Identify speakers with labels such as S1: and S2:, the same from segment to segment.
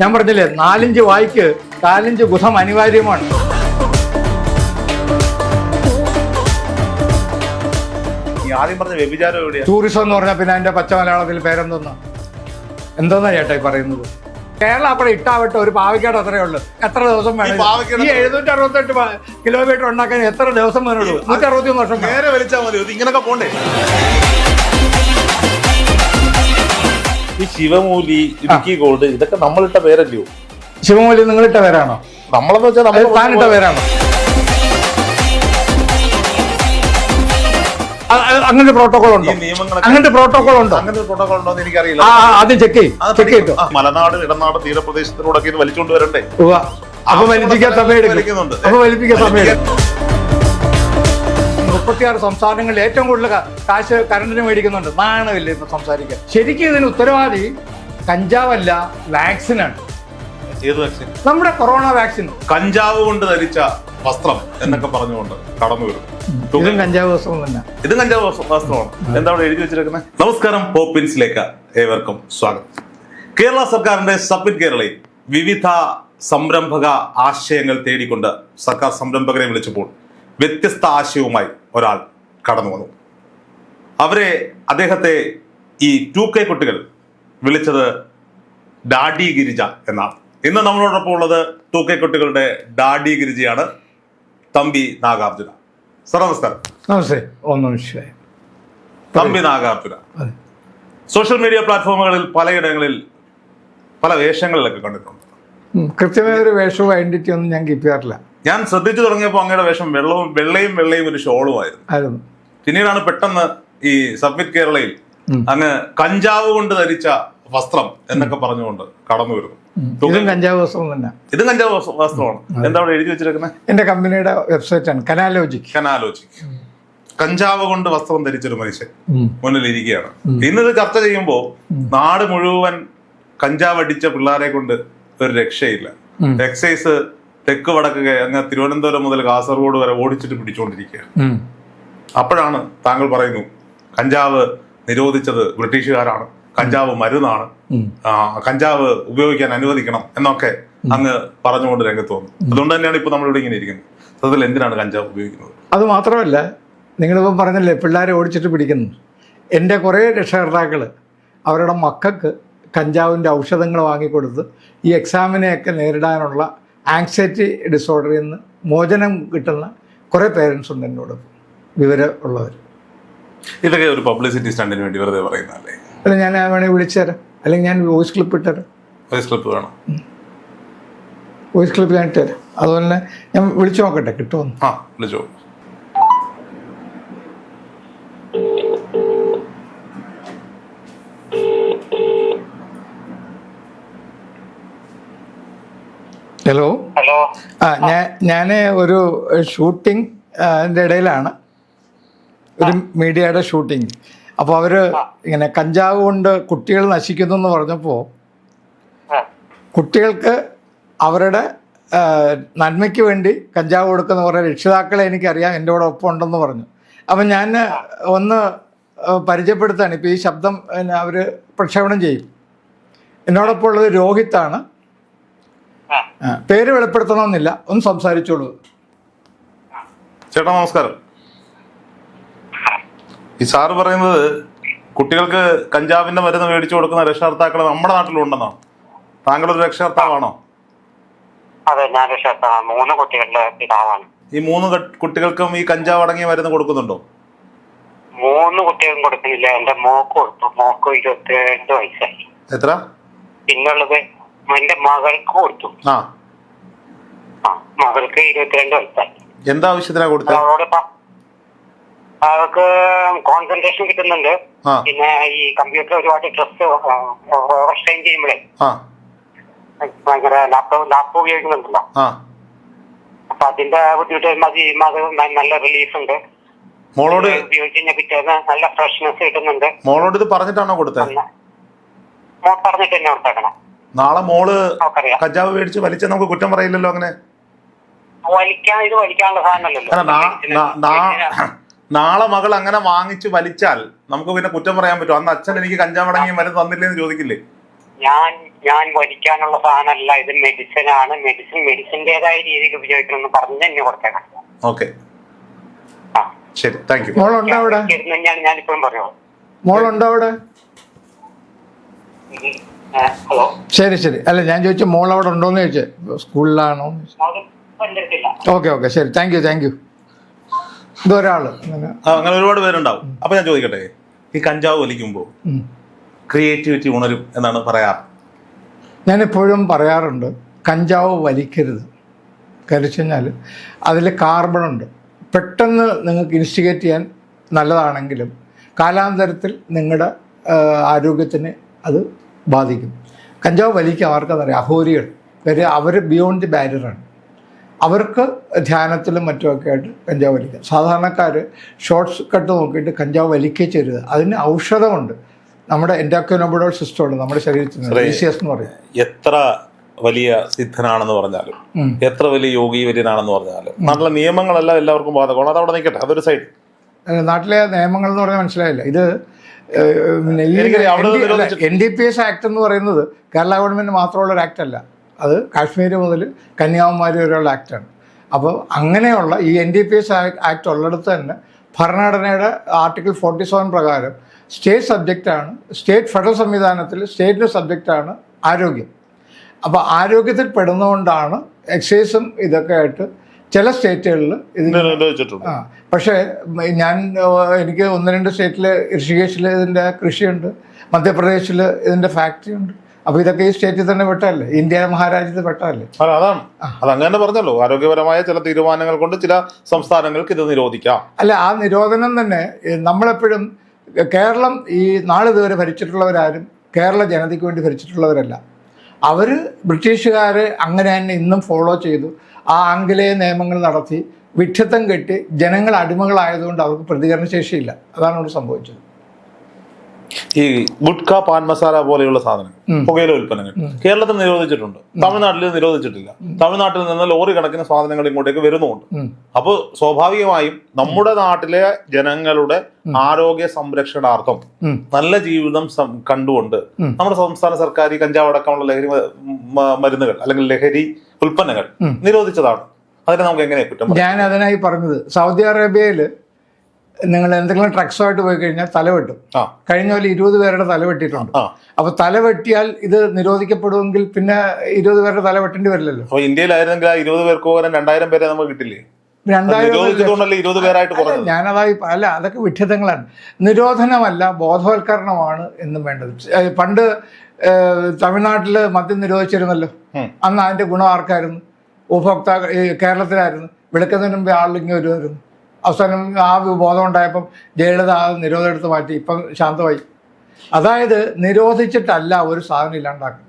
S1: ഞാൻ പറഞ്ഞില്ലേ നാലിഞ്ച് വായിക്ക് കാലിഞ്ച് ഗുഹം അനിവാര്യമാണ്.
S2: ആദ്യം പറഞ്ഞ വ്യഭിചാരം
S1: ടൂറിസം എന്ന് പറഞ്ഞാൽ പിന്നെ അതിന്റെ പച്ച മലയാളത്തിൽ പേരെന്തോന്നാ? എന്തോന്നാ ചേട്ടാ ഈ പറയുന്നത്? കേരളം അപ്പോൾ ഇട്ടാവട്ടെ ഒരു പാവയ്ക്കാട് അത്രയേ ഉള്ളൂ. എത്ര ദിവസം വേണം?
S2: ഈ പാവയ്ക്കാട്
S1: ഈ എഴുന്നൂറ്റി അറുപത്തെട്ട് കിലോമീറ്റർ ഉണ്ടാക്കാൻ എത്ര ദിവസം വേണുള്ളൂ? നൂറ്റി അറുപത്തി ഒന്ന് വർഷം.
S2: നേരെ വലിച്ചാൽ മതി. ഇങ്ങനൊക്കെ പോണ്ടേ? ഈ ശിവമൂലി ഇടുക്കി ഗോൾഡ് ഇതൊക്കെ നമ്മളിട്ട പേരല്ലയോ?
S1: ശിവമൂലി നിങ്ങളിട്ട പേരാണോ?
S2: നമ്മളെന്ന് വെച്ചാൽ നമ്മൾ
S1: താനിട്ട പേരാണോ? അങ്ങനത്തെ പ്രോട്ടോകോൾ ഉണ്ടോ അങ്ങനത്തെ പ്രോട്ടോകോൾ ഉണ്ടോ
S2: അങ്ങനത്തെ പ്രോട്ടോകോൾ ഉണ്ടോ എന്ന് എനിക്കറിയില്ല.
S1: ആദ്യം ചെക്ക് ചെയ്യും ചെക്ക് ചെയ്തു?
S2: മലനാട് ഇടനാട് തീരപ്രദേശത്തിലൂടെ ഇത് വലിച്ചുകൊണ്ട് വരണ്ടേ.
S1: അപ്പൊ വലിപ്പിക്കാൻ സമയം എടുക്കും അപ്പൊ വലിപ്പിക്കാൻ സമയം എടുക്കും മുപ്പത്തിയാറ് സംസ്ഥാനങ്ങളിൽ ഏറ്റവും കൂടുതൽ കാശ് കറണ്ടിന് മേടിക്കുന്നുണ്ട്. നാണമില്ല ഇന്ന് സംസാരിക്കാൻ. ശരിക്കും ഇതിന് ഉത്തരവാദി കഞ്ചാവല്ല വാക്സിനാണ്.
S2: ഏത് വാക്സിൻ?
S1: നമ്മുടെ കൊറോണ വാക്സിൻ.
S2: കഞ്ചാവ് കൊണ്ട് ധരിച്ച വസ്ത്രം എന്നൊക്കെ പറഞ്ഞുകൊണ്ട് കടന്നു വരും.
S1: ഇതും കഞ്ചാവ് വസ്ത്രം തന്നെ.
S2: ഇതും കഞ്ചാവ് വസ്ത്ര- വസ്ത്രമാണ്. എന്താ അവിടെ എഴുതി വെച്ചിരിക്കുന്നത് നമസ്കാരം പോപ്പിൻസിലേക്ക് ഏവർക്കും സ്വാഗതം. കേരള സർക്കാരിന്റെ സബ്മിറ്റ് കേരളയിൽ വിവിധ സംരംഭക ആശയങ്ങൾ തേടിക്കൊണ്ട് സർക്കാർ സംരംഭകരെ വിളിച്ചപ്പോൾ വ്യത്യസ്ത ആശയവുമായി ഒരാൾ കടന്നു വന്നു. അവരെ അദ്ദേഹത്തെ ഈ ടു കെ കുട്ടികൾ വിളിച്ചത് ഡാഡി ഗിരിജ എന്നാണ്. ഇന്ന് നമ്മളോടൊപ്പം ഉള്ളത് ടു കെ കുട്ടികളുടെ ഡാഡി ഗിരിജയാണ് തമ്പി നാഗാർജുന. സർ നമസ്കാരം.
S1: നമസ്തേ. ഒന്നും
S2: തമ്പി നാഗാർജുന. സോഷ്യൽ മീഡിയ പ്ലാറ്റ്ഫോമുകളിൽ പലയിടങ്ങളിൽ പല വേഷങ്ങളിലൊക്കെ കണ്ടിട്ടുണ്ട്.
S1: കൃത്യമായ ഒരു വേഷവും ഐഡന്റിറ്റി ഒന്നും ഞാൻ കീപ്പ് ചെയ്യാറില്ല
S2: ഞാൻ ശ്രദ്ധിച്ചു തുടങ്ങിയപ്പോൾ അങ്ങയുടെ വേഷം വെള്ളവും വെള്ളയും വെള്ളയും ഒരു ഷോളുമായിരുന്നു.
S1: ആയിരുന്നു.
S2: പിന്നീടാണ് പെട്ടെന്ന് ഈ സബ്മിറ്റ് കേരളയിൽ അങ്ങ് കഞ്ചാവ് കൊണ്ട് ധരിച്ച വസ്ത്രം എന്നൊക്കെ പറഞ്ഞുകൊണ്ട് കടന്നു വരുന്നു.
S1: ഇതും കഞ്ചാവ് വസ്ത്രം തന്നെ.
S2: ഇതും കഞ്ചാവ് വസ്ത്രമാണ്. എന്താ അവിടെ എഴുതി വെച്ചിരിക്കുന്നത്
S1: എന്റെ കമ്പനിയുടെ വെബ്സൈറ്റ് ആണ് കനാലോജിക്.
S2: കനാലോജിക് കഞ്ചാവ് കൊണ്ട് വസ്ത്രം ധരിച്ചൊരു മനുഷ്യൻ. മുന്നിൽ ഇരിക്കുകയാണ് ഇന്നത് ചർച്ച ചെയ്യുമ്പോൾ നാട് മുഴുവൻ കഞ്ചാവ് അടിച്ച പിള്ളേരെ കൊണ്ട് ഒരു രക്ഷയില്ല. എക്സൈസ് തെക്ക് വടക്ക് അങ്ങ് തിരുവനന്തപുരം മുതൽ കാസർഗോഡ് വരെ ഓടിച്ചിട്ട് പിടിച്ചുകൊണ്ടിരിക്കുകയാണ്. അപ്പോഴാണ് താങ്കൾ പറയുന്നു കഞ്ചാവ് നിരോധിച്ചത് ബ്രിട്ടീഷുകാരാണ് കഞ്ചാവ് മരുന്നാണ്. കഞ്ചാവ് ഉപയോഗിക്കാൻ അനുവദിക്കണം എന്നൊക്കെ അങ്ങ് പറഞ്ഞുകൊണ്ട് രംഗത്ത് വന്നു അതുകൊണ്ട് തന്നെയാണ് ഇപ്പൊ നമ്മളിവിടെ ഇങ്ങനെ ഇരിക്കുന്നത്. അതിൽ എന്തിനാണ് കഞ്ചാവ് ഉപയോഗിക്കുന്നത്?
S1: അത് മാത്രമല്ല നിങ്ങളിപ്പം പറഞ്ഞല്ലേ പിള്ളേരെ ഓടിച്ചിട്ട് പിടിക്കുന്നു. എന്റെ കുറേ രക്ഷകർത്താക്കൾ അവരുടെ മക്കൾക്ക് കഞ്ചാവിന്റെ ഔഷധങ്ങൾ വാങ്ങിക്കൊടുത്ത് ഈ എക്സാമിനെയൊക്കെ നേരിടാനുള്ള ആങ്സൈറ്റി ഡിസോർഡറിൽ നിന്ന് മോചനം കിട്ടുന്ന കുറേ പേരൻസ് ഉണ്ട് എന്നോട് വിവരം ഉള്ളവർ
S2: ഇതൊക്കെ ഒരു പബ്ലിസിറ്റി സ്റ്റാൻഡിന് വേണ്ടി വെറുതെ പറയുന്നതല്ലേ?
S1: അല്ല ഞാൻ വേണമെങ്കിൽ വിളിച്ചുതരാം അല്ലെങ്കിൽ ഞാൻ വോയിസ് ക്ലിപ്പ് ഇട്ടുതരാം
S2: വോയിസ് ക്ലിപ്പ് വേണം?
S1: വോയിസ് ക്ലിപ്പ് ഞാൻ ഇട്ടുതരാം അതുപോലെ തന്നെ ഞാൻ വിളിച്ചു നോക്കട്ടെ കിട്ടുമോ
S2: ആ വിളിച്ചോ
S1: ഹലോ
S3: ഹലോ
S1: ആ ഞാൻ ഞാൻ ഒരു ഷൂട്ടിംഗ് അതിന്റെ ഇടയിലാണ്. ഒരു മീഡിയയുടെ ഷൂട്ടിംഗ്. അപ്പോൾ അവർ ഇങ്ങനെ കഞ്ചാവ് കൊണ്ട് കുട്ടികൾ നശിക്കുന്നു എന്ന് പറഞ്ഞപ്പോൾ കുട്ടികൾക്ക് അവരുടെ നന്മയ്ക്ക് വേണ്ടി കഞ്ചാവ് കൊടുക്കുന്ന കുറേ രക്ഷിതാക്കളെ എനിക്കറിയാം എന്റെ കൂടെ ഒപ്പം ഉണ്ടെന്ന് പറഞ്ഞു. അപ്പം ഞാൻ ഒന്ന് പരിചയപ്പെടുത്താണ്. ഇപ്പോൾ ഈ ശബ്ദം അവർ പ്രക്ഷേപണം ചെയ്യും. എന്നോടൊപ്പം ഉള്ളത് രോഹിത്താണ്. പേര് വെളിപ്പെടുത്തണമെന്നില്ല. ഒന്ന് സംസാരിച്ചോളൂ.
S2: ചേട്ടാ നമസ്കാരം. ഈ സാറ് പറയുന്നത് കുട്ടികൾക്ക് കഞ്ചാവിന്റെ മരുന്ന് മേടിച്ചു കൊടുക്കുന്ന രക്ഷകർത്താക്കൾ നമ്മുടെ നാട്ടിലുണ്ടെന്നോ? താങ്കളൊരു രക്ഷകർത്താവാണോ?
S3: അതെ ഞാൻ രക്ഷകർത്താവാണ്. മൂന്ന് കുട്ടികളുടെ പിതാവാണ്.
S2: ഈ മൂന്ന് കുട്ടികൾക്കും ഈ കഞ്ചാവ് അടങ്ങിയ മരുന്ന് കൊടുക്കുന്നുണ്ടോ?
S3: മൂന്ന് കുട്ടികളും കൊടുക്കുന്നില്ല. എന്റെ മോക്ക് കൊടുത്തു. മോക്ക് ഇരുപത്തിരണ്ട് വയസ്സായി.
S2: എത്ര?
S3: പിന്നുള്ളത് എന്റെ മകൾക്ക് കൊടുത്തു.
S2: ആ.
S3: മകൾക്ക് ഇരുപത്തിരണ്ട് വയസ്സായി.
S2: എന്താ ആവശ്യത്തിനാ കൊടുത്തത്
S3: അവളോട് അവൾക്ക് കോൺസെൻട്രേഷൻ കിട്ടുന്നുണ്ട്. പിന്നെ ഈ കമ്പ്യൂട്ടർ ഒരുപാട് സ്ട്രെസ് ഓവർ സ്ട്രെയിൻ ചെയ്യുമ്പോഴേ ഭയങ്കര ലാപ്ടോപ്പ് ലാപ്ടോപ്പ് ഉപയോഗിക്കുന്നുണ്ടല്ലോ. അപ്പൊ അതിന്റെ ബുദ്ധിമുട്ട് മതി നല്ല റിലീഫ് ഉണ്ട്.
S2: മോളോട്
S3: ഉപയോഗിച്ച് കഴിഞ്ഞാൽ പിറ്റേന്ന് നല്ല ഫ്രഷ്നെസ് കിട്ടുന്നുണ്ട്.
S2: മോളോട് ഇത് പറഞ്ഞിട്ടാണോ കൊടുത്തത്
S3: പറഞ്ഞിട്ട് തന്നെ കൊടുത്തേക്കണം.
S2: നാളെ
S3: മോൾ
S2: കഞ്ചാവ് മേടിച്ച് വലിച്ച നമുക്ക് കുറ്റം പറയില്ലല്ലോ അങ്ങനെ?
S3: വലിക്കാൻ ഇത് വലിക്കാനുള്ള സാധനമല്ലല്ലോ.
S2: നാ- നാ- നാ- നാളെ മകൾ അങ്ങനെ വാങ്ങിച്ച് വലിച്ചാൽ നമുക്ക് പിന്നെ കുറ്റം പറയാൻ പറ്റും. അന്ന് അച്ഛൻ എനിക്ക് കഞ്ചാവ് അടങ്ങിയും മരുന്ന് തന്നില്ലേ എന്ന് ചോദിക്കില്ലേ?
S3: ഞാൻ ഞാൻ വലിക്കാനുള്ള സാധനമല്ല ഇത് മെഡിസിൻ ആണ്. മെഡിസിൻ മെഡിസിന്റേതായ രീതിയിൽ ഉപയോഗിക്കണം എന്ന് പറഞ്ഞ് എന്നെ കൊടുത്തേക്കാം
S2: ഓക്കെ
S3: ആ.
S2: ശരി താങ്ക് യു
S1: മോളുണ്ടോ അവിടെ?
S3: ഞാനിപ്പോഴും പറഞ്ഞു
S1: മോളുണ്ടോ അവിടെ?
S3: ഹലോ.
S1: ശരി ശരി. അല്ല ഞാൻ ചോദിച്ചു മോൾ അവിടെ ഉണ്ടോന്ന് ചോദിച്ചു. സ്കൂളിലാണോ? Okay okay. ശരി താങ്ക് യു താങ്ക് യു ഇതൊരാൾ അങ്ങനെ.
S2: അങ്ങനെ ഒരുപാട് പേരുണ്ടാവും. അപ്പൊ ഞാൻ ചോദിക്കട്ടെ ഈ കഞ്ചാവ് വലിക്കുമ്പോൾ. ക്രിയേറ്റിവിറ്റി ഉണരും എന്നാണ് പറയാറ്.
S1: ഞാൻ എപ്പോഴും പറയാറുണ്ട് കഞ്ചാവ് വലിക്കരുത്. കരിച്ചു കഴിഞ്ഞാൽ അതിൽ കാർബൺ ഉണ്ട്. പെട്ടെന്ന് നിങ്ങൾക്ക് ഇൻസ്റ്റിഗേറ്റ് ചെയ്യാൻ നല്ലതാണെങ്കിലും കാലാന്തരത്തിൽ നിങ്ങളുടെ ആരോഗ്യത്തിന് അത് ബാധിക്കും. കഞ്ചാവ് വലിക്കുക അതറിയാം അഹോരികൾ. വരെ അവർ ബിയോണ്ട് ദി ബാരിയറാണ് അവർക്ക് ധ്യാനത്തിലും മറ്റുമൊക്കെ ആയിട്ട് കഞ്ചാവ് വലിക്കാം സാധാരണക്കാർ ഷോർട്ട്സ് കട്ട് നോക്കിയിട്ട് കഞ്ചാവ് വലിക്കുക ചെയ്യരുത്. അതിന് ഔഷധമുണ്ട്. നമ്മുടെ എൻഡോക്യോനോബിഡോൾ സിസ്റ്റം ഉണ്ട്. നമ്മുടെ ശരീരത്തിൽ എന്ന് പറയും.
S2: എത്ര വലിയ സിദ്ധനാണെന്ന് പറഞ്ഞാലും എത്ര വലിയ യോഗീവര്യനാണെന്ന് പറഞ്ഞാലും നാട്ടിലെ നിയമങ്ങളെല്ലാം എല്ലാവർക്കും ബാധകമാണ്. അതവിടെ അവിടെ നിൽക്കട്ടെ. അതൊരു സൈഡ്
S1: നാട്ടിലെ നിയമങ്ങൾ എന്ന് പറഞ്ഞാൽ മനസ്സിലായില്ല. ഇത് പിന്നെ ഈ N D P S act എന്ന് പറയുന്നത് കേരള ഗവൺമെന്റ് മാത്രമുള്ള ഒരു ആക്ട് അല്ല. അത് കാശ്മീർ മുതൽ കന്യാകുമാരി വരെയുള്ള ആക്ടാണ് അപ്പോൾ അങ്ങനെയുള്ള ഈ N D P S act ഉള്ളിടത്ത് തന്നെ ഭരണഘടനയുടെ ആർട്ടിക്കിൾ ഫോർട്ടി സെവൻ പ്രകാരം സ്റ്റേറ്റ് സബ്ജക്റ്റാണ് സ്റ്റേറ്റ് ഫെഡറൽ സംവിധാനത്തിൽ സ്റ്റേറ്റിന്റെ സബ്ജക്റ്റാണ് ആരോഗ്യം. അപ്പോൾ ആരോഗ്യത്തിൽ പെടുന്നതുകൊണ്ടാണ് എക്സൈസും ഇതൊക്കെ ആയിട്ട് ചില സ്റ്റേറ്റുകളിൽ ഇത് ആ പക്ഷേ ഞാൻ എനിക്ക് ഒന്ന് രണ്ട് സ്റ്റേറ്റിൽ ഋഷികേശിൽ ഇതിന്റെ കൃഷിയുണ്ട് മധ്യപ്രദേശിൽ ഇതിന്റെ ഫാക്ടറി ഉണ്ട് അപ്പോൾ ഇതൊക്കെ ഈ സ്റ്റേറ്റിൽ തന്നെ പെട്ടല്ലേ ഇന്ത്യ മഹാരാജ്യത്ത് പെട്ടല്ലേ
S2: അല്ല അതാണ്. അത് അങ്ങനെ പറഞ്ഞല്ലോ. ആരോഗ്യപരമായ ചില തീരുമാനങ്ങൾ കൊണ്ട് ചില സംസ്ഥാനങ്ങൾക്ക് ഇത് നിരോധിക്കാം.
S1: അല്ല ആ നിരോധനം തന്നെ നമ്മളെപ്പോഴും കേരളം ഈ നാളിതുവരെ ഭരിച്ചിട്ടുള്ളവരാരും കേരള ജനതയ്ക്ക് വേണ്ടി ഭരിച്ചിട്ടുള്ളവരല്ല. അവർ ബ്രിട്ടീഷുകാരെ അങ്ങനെ തന്നെ ഇന്നും ഫോളോ ചെയ്തു. ആ ആംഗലേയ നിയമങ്ങൾ നടത്തി വിഡ്ഢിത്തം കെട്ടി ജനങ്ങൾ അടിമകളായതുകൊണ്ട് അവർക്ക് പ്രതികരണ ശേഷിയില്ല അതാണ് അവിടെ സംഭവിച്ചത്.
S2: ഈ ഗുഡ്ക പാൻ മസാല പോലെയുള്ള സാധനങ്ങൾ പുകയില ഉൽപ്പന്നങ്ങൾ കേരളത്തിൽ നിരോധിച്ചിട്ടുണ്ട്. തമിഴ്നാട്ടിൽ നിരോധിച്ചിട്ടില്ല. തമിഴ്നാട്ടിൽ നിന്ന് ലോറി കണക്കിന് സാധനങ്ങൾ ഇങ്ങോട്ടേക്ക്
S1: വരുന്നുണ്ട്.
S2: അപ്പോൾ സ്വാഭാവികമായും നമ്മുടെ നാട്ടിലെ ജനങ്ങളുടെ ആരോഗ്യ സംരക്ഷണാർത്ഥം നല്ല ജീവിതം കണ്ടുകൊണ്ട് നമ്മുടെ സംസ്ഥാന സർക്കാർ ഈ കഞ്ചാവ് അടക്കമുള്ള ലഹരി മരുന്നുകൾ അല്ലെങ്കിൽ ലഹരി ഉൽപ്പന്നങ്ങൾ നിരോധിച്ചതാണ്. അതിനെ നമുക്ക് എങ്ങനെ കുറ്റം
S1: ഞാൻ അതിനായി പറഞ്ഞത് സൗദി അറേബ്യയിൽ നിങ്ങൾ എന്തെങ്കിലും ട്രക്സുമായിട്ട് പോയി കഴിഞ്ഞാൽ
S2: തലവെട്ടും
S1: കഴിഞ്ഞ പോലെ ഇരുപത് പേരുടെ തല അപ്പൊ തലവെട്ടിയാൽ ഇത് നിരോധിക്കപ്പെടുമെങ്കിൽ പിന്നെ ഇരുപത് പേരുടെ തല വെട്ടേണ്ടി വരില്ലല്ലോ.
S2: അപ്പൊ ഇന്ത്യയിലായിരുന്നെങ്കിൽ ആ ഇരുപത് പേർക്ക് പകരം രണ്ടായിരം പേരെ നമുക്ക് കിട്ടില്ലേ?
S1: രണ്ടായിരം ഞാനതായി അല്ല അതൊക്കെ വിഡ്ഢിത്തങ്ങളാണ് നിരോധനമല്ല ബോധവൽക്കരണമാണ് എന്നും വേണ്ടത്. പണ്ട് തമിഴ്നാട്ടിൽ മദ്യം നിരോധിച്ചിരുന്നല്ലോ. അന്ന് അതിന്റെ ഗുണം ആർക്കായിരുന്നു? ഉപഭോക്താക്കൾ കേരളത്തിലായിരുന്നു. വിളിക്കുന്നതിന് മുമ്പ് ആളിങ്ങനെ വരുമായിരുന്നു. അവസാനം ആ ബോധം ഉണ്ടായപ്പം ജയലളിത ആ നിരോധം എടുത്ത് മാറ്റി. ഇപ്പം ശാന്തമായി. അതായത് നിരോധിച്ചിട്ടല്ല ഒരു സാധനം ഇല്ലാണ്ടാക്കുന്നത്.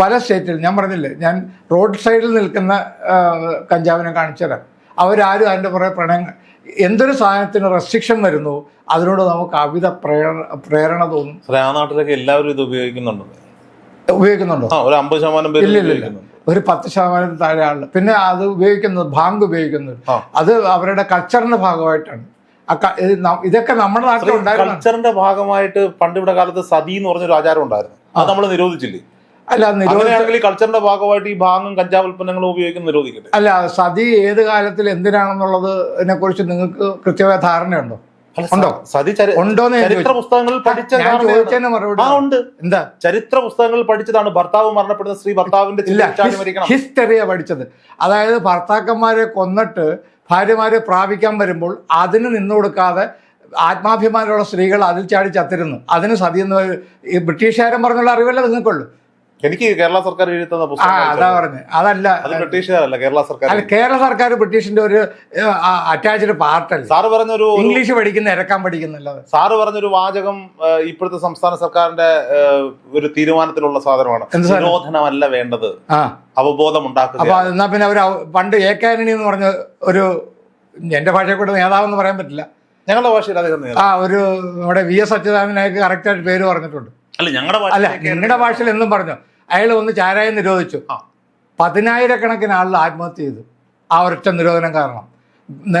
S1: പല സ്റ്റേറ്റിൽ ഞാൻ പറഞ്ഞില്ലേ ഞാൻ റോഡ് സൈഡിൽ നിൽക്കുന്ന കഞ്ചാവിനെ കാണിച്ചതാണ് തരാം അവരാരും അതിന്റെ കുറേ പ്രണയം എന്തൊരു സാധനത്തിന് റെസ്ട്രിക്ഷൻ വരുന്നു? അതിനോട് നമുക്ക് അവിധ പ്രേരണ പ്രേരണ തോന്നും.
S2: ആ നാട്ടിലൊക്കെ എല്ലാവരും ഇത് ഉപയോഗിക്കുന്നുണ്ട്.
S1: ഉപയോഗിക്കുന്നുണ്ടോ?
S2: ഒരു അമ്പത് ശതമാനം
S1: ഇല്ല, ഇല്ല. ഒരു പത്ത് ശതമാനം താഴെ ആളിൽ പിന്നെ അത് ഉപയോഗിക്കുന്നത് ബാങ്ക് ഉപയോഗിക്കുന്നത്. അത് അവരുടെ കൾച്ചറിന്റെ ഭാഗമായിട്ടാണ്. ഇതൊക്കെ നമ്മുടെ നാട്ടിൽ ഉണ്ടായിരുന്നു
S2: കൾച്ചറിന്റെ ഭാഗമായിട്ട് പണ്ട് ഇവിടെ കാലത്ത് സതി എന്ന് പറഞ്ഞൊരു ആചാരം ഉണ്ടായിരുന്നു. അത് നമ്മൾ നിരോധിച്ചില്ലേ?
S1: അല്ല നിരോധന
S2: അങ്ങനെയാണെങ്കിൽ കൾച്ചറിന്റെ ഭാഗമായിട്ട് ഈ ഭാഗം കഞ്ചാവ് ഉൽപ്പന്നങ്ങളും ഉപയോഗിക്കുന്ന നിരോധിക്കട്ടെ?
S1: അല്ല സതി ഏത് കാലത്തിൽ എന്തിനാണെന്നുള്ളത് കുറിച്ച് നിങ്ങൾക്ക് കൃത്യമായ ധാരണയുണ്ടോ? ഉണ്ടോ? ഉണ്ടോന്ന്
S2: ചരിത്ര
S1: പുസ്തകങ്ങൾ
S2: പുസ്തകങ്ങളിൽ പഠിച്ച ആ ഉണ്ട്.
S1: എന്താ?
S2: ചരിത്ര പുസ്തകങ്ങളിൽ പഠിച്ചതാണ് ഭർത്താവ് മരണപ്പെടുന്ന സ്ത്രീ ഭർത്താവിന്റെ
S1: ഹിസ്റ്ററിയ പഠിച്ചത്. അതായത് ഭർത്താക്കന്മാരെ കൊന്നിട്ട് ഭാര്യമാരെ പ്രാപിക്കാൻ വരുമ്പോൾ അതിന് നിന്നു കൊടുക്കാതെ ആത്മാഭിമാനമുള്ള സ്ത്രീകൾ അതിൽ ചാടി ചത്തിരുന്നു. അതിന് സതി എന്ന് ഈ ബ്രിട്ടീഷുകാരൻ പറഞ്ഞുള്ള അറിവല്ല നിങ്ങൾക്കുള്ളൂ?
S2: എനിക്ക് കേരള സർക്കാർ എഴുതി തന്ന പുസ്തകം
S1: അതാ
S2: വായിച്ചത്.
S1: അതല്ല
S2: അത് ബ്രിട്ടീഷുകാരല്ല കേരള സർക്കാർ
S1: അല്ല കേരള സർക്കാർ ബ്രിട്ടീഷിന്റെ ഒരു അറ്റാച്ച്ഡ് പാർട്ടല്ല
S2: സാറ് പറഞ്ഞൊരു ഒരു-
S1: ഇംഗ്ലീഷ് പഠിക്കുന്ന ഇരക്കാൻ പഠിക്കുന്നല്ലോ
S2: സാറ് പറഞ്ഞൊരു വാചകം ഇപ്പോഴത്തെ സംസ്ഥാന സർക്കാരിന്റെ ഒരു തീരുമാനത്തിലുള്ള സാധനമാണ്. നിരോധനമല്ല വേണ്ടത്. അവബോധം ഉണ്ടാക്കുക അപ്പൊ
S1: എന്നാ പിന്നെ അവർ പണ്ട് എ കാരണി എന്ന് പറഞ്ഞ ഒരു എന്റെ ഭാഷയെ കൂടെ നേതാവെന്ന് പറയാൻ പറ്റില്ല.
S2: ഞങ്ങളുടെ ഭാഷയിൽ അദ്ദേഹം.
S1: ആ ഒരു നമ്മുടെ വി എസ് അച്യുതാനന്ദനായിട്ട് കറക്റ്റായിട്ട് പേര് പറഞ്ഞിട്ടുണ്ട്.
S2: അല്ല ഞങ്ങളുടെ
S1: അല്ല
S2: ഞങ്ങളുടെ
S1: നിങ്ങളുടെ ഭാഷയിൽ എന്നും പറഞ്ഞു. അയാൾ ഒന്ന് ചാരായം നിരോധിച്ചു. പതിനായിരക്കണക്കിന് ആളുകൾ ആത്മഹത്യ ചെയ്തു. ആ ഒരൊറ്റ നിരോധനം കാരണം.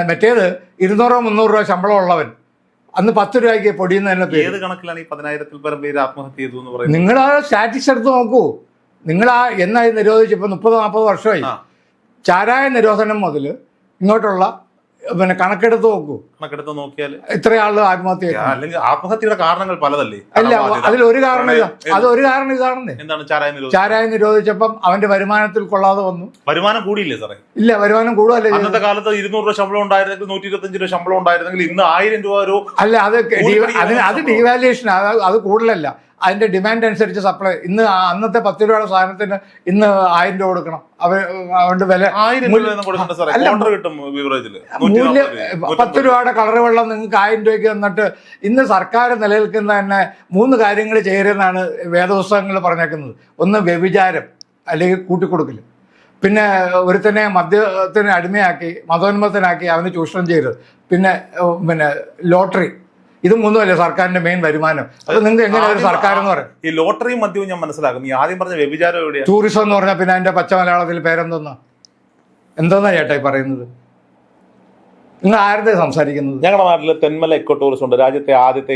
S1: മറ്റേത് ഇരുന്നൂറോ മുന്നൂറ് രൂപ ശമ്പളം ഉള്ളവൻ. അന്ന് പത്ത് രൂപയ്ക്ക് പൊടിയുന്ന തന്നെ
S2: ഏത് കണക്കിലാണ് ഈ പതിനായിരത്തിൽ പരം പേര് ആത്മഹത്യ ചെയ്തു എന്ന് പറയുന്നത്?
S1: നിങ്ങൾ ആ സ്റ്റാറ്റിക്സ് എടുത്ത് നോക്കൂ. നിങ്ങൾ ആ എന്നായി നിരോധിച്ചപ്പോൾ മുപ്പത് നാൽപ്പത് വർഷമായി. ചാരായ നിരോധനം മുതൽ ഇങ്ങോട്ടുള്ള പിന്നെ കണക്കെടുത്ത് നോക്കൂ.
S2: കണക്കെടുത്ത് നോക്കിയാൽ
S1: ഇത്ര ആളുകൾ ആത്മഹത്യ.
S2: അല്ലെങ്കിൽ ആത്മഹത്യയുടെ കാരണങ്ങൾ പലതല്ലേ?
S1: അല്ല
S2: അതിലൊരു
S1: അതിൽ ഒരു കാരണം അത് ഒരു കാരണം ഇതാണെന്നേ.
S2: എന്താണ് ചാരായ
S1: ചാരായ നിരോധിച്ചപ്പം അവന്റെ വരുമാനത്തിൽ കൊള്ളാതെ വന്നു.
S2: വരുമാനം കൂടിയില്ലേ സാറേ?
S1: ഇല്ല വരുമാനം കൂടുതലല്ലേ?
S2: അന്നത്തെ കാലത്ത് ഇരുന്നൂറ് രൂപ ശമ്പളം ഉണ്ടായിരുന്നെങ്കിൽ നൂറ്റി ഇരുപത്തഞ്ച് രൂപ ശമ്പളം ഉണ്ടായിരുന്നെങ്കിൽ ഇന്ന് ആയിരം രൂപ ഒരു
S1: അല്ല അത് അതിന് അത് ഡീവാലുവേഷൻ അത് കൂടുതലല്ല. അതിന്റെ ഡിമാൻഡ് അനുസരിച്ച് സപ്ലൈ ഇന്ന് അന്നത്തെ പത്ത് രൂപയുടെ സാധനത്തിന് ഇന്ന് ആയിരം രൂപ കൊടുക്കണം. അവർ അവന്റെ വില മൂല്യം പത്ത് രൂപയുടെ കളർ വെള്ളം നിങ്ങൾക്ക് ആയിരം രൂപയ്ക്ക് തന്നിട്ട് ഇന്ന് സർക്കാർ നിലനിൽക്കുന്ന തന്നെ മൂന്ന് കാര്യങ്ങൾ ചെയ്യരുതെന്നാണ് വേദപുസ്തകങ്ങൾ പറഞ്ഞേക്കുന്നത്. ഒന്ന് വ്യഭിചാരം അല്ലെങ്കിൽ കൂട്ടിക്കൊടുക്കൽ പിന്നെ ഒരുത്തനെ മദ്യത്തിന് അടിമയാക്കി മതോന്മത്തനാക്കി അവന് ചൂഷണം ചെയ്തത് പിന്നെ പിന്നെ ലോട്ടറി. ഇത് ഒന്നുമല്ലേ സർക്കാരിന്റെ മെയിൻ വരുമാനം? അപ്പൊ നിങ്ങൾക്ക് എങ്ങനെ ഒരു സർക്കാർ എന്ന് പറയും?
S2: ഈ ലോട്ടറിയും മദ്യവും ഞാൻ മനസ്സിലാക്കും. ഈ ആദ്യം പറഞ്ഞ വ്യഭിചാരം എവിടെയാണ്
S1: ടൂറിസം എന്ന് പറഞ്ഞാൽ പിന്നെ അതിന്റെ പച്ച മലയാളത്തിൽ പേരെന്തോന്നാ? എന്തോന്നാ ചേട്ടായി പറയുന്നത്? നിങ്ങൾ ആരുടെ സംസാരിക്കുന്നത്?
S2: ഞങ്ങളുടെ നാട്ടിൽ തെന്മല എക്കോ ടൂറിസം ഉണ്ട്. രാജ്യത്തെ ആദ്യത്തെ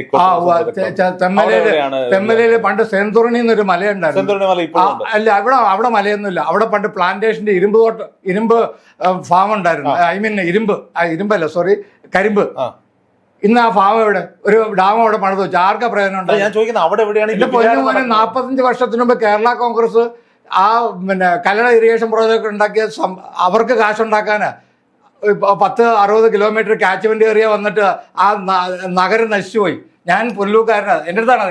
S2: തെന്മലയിൽ
S1: തെന്മലയിൽ പണ്ട് സെന്തുറണി എന്നൊരു മലയുണ്ടായിരുന്നു. അല്ല അവിടെ അവിടെ മലയൊന്നുമില്ല. അവിടെ പണ്ട് പ്ലാന്റേഷന്റെ ഇരുമ്പ് തോട്ട ഇരുമ്പ് ഫാം ഉണ്ടായിരുന്നു. ഐ മീൻ ഇരുമ്പ് ഇരുമ്പല്ല സോറി കരിമ്പ്. ഇന്ന് ആ ഫാം എവിടെ? ഒരു ഡാം അവിടെ പണിത് വെച്ചു? ആർക്കാ പ്രയോജനം
S2: അല്ല, ഞാൻ ചോദിക്കുന്നത് അവിടെ എവിടെയാണ്
S1: എന്റെ
S2: വ്യഭിചാരം
S1: പൊന്നു മോനെ
S2: നടക്കുന്നത്?
S1: നാൽപ്പത്തഞ്ച് വർഷത്തിന് മുമ്പ് കേരള കോൺഗ്രസ് ആ പിന്നെ കല്ലട ഇറിഗേഷൻ പ്രോജക്റ്റ് ഉണ്ടാക്കിയ അവർക്ക് കാശുണ്ടാക്കാനാ പത്ത് അറുപത് കിലോമീറ്റർ കാച്ച്മെന്റ് ഏരിയ വന്നിട്ട് ആ നഗരം നശിച്ചുപോയി. ഞാൻ പുല്ലൂക്കാരനാ. എന്റെ അടുത്താണ്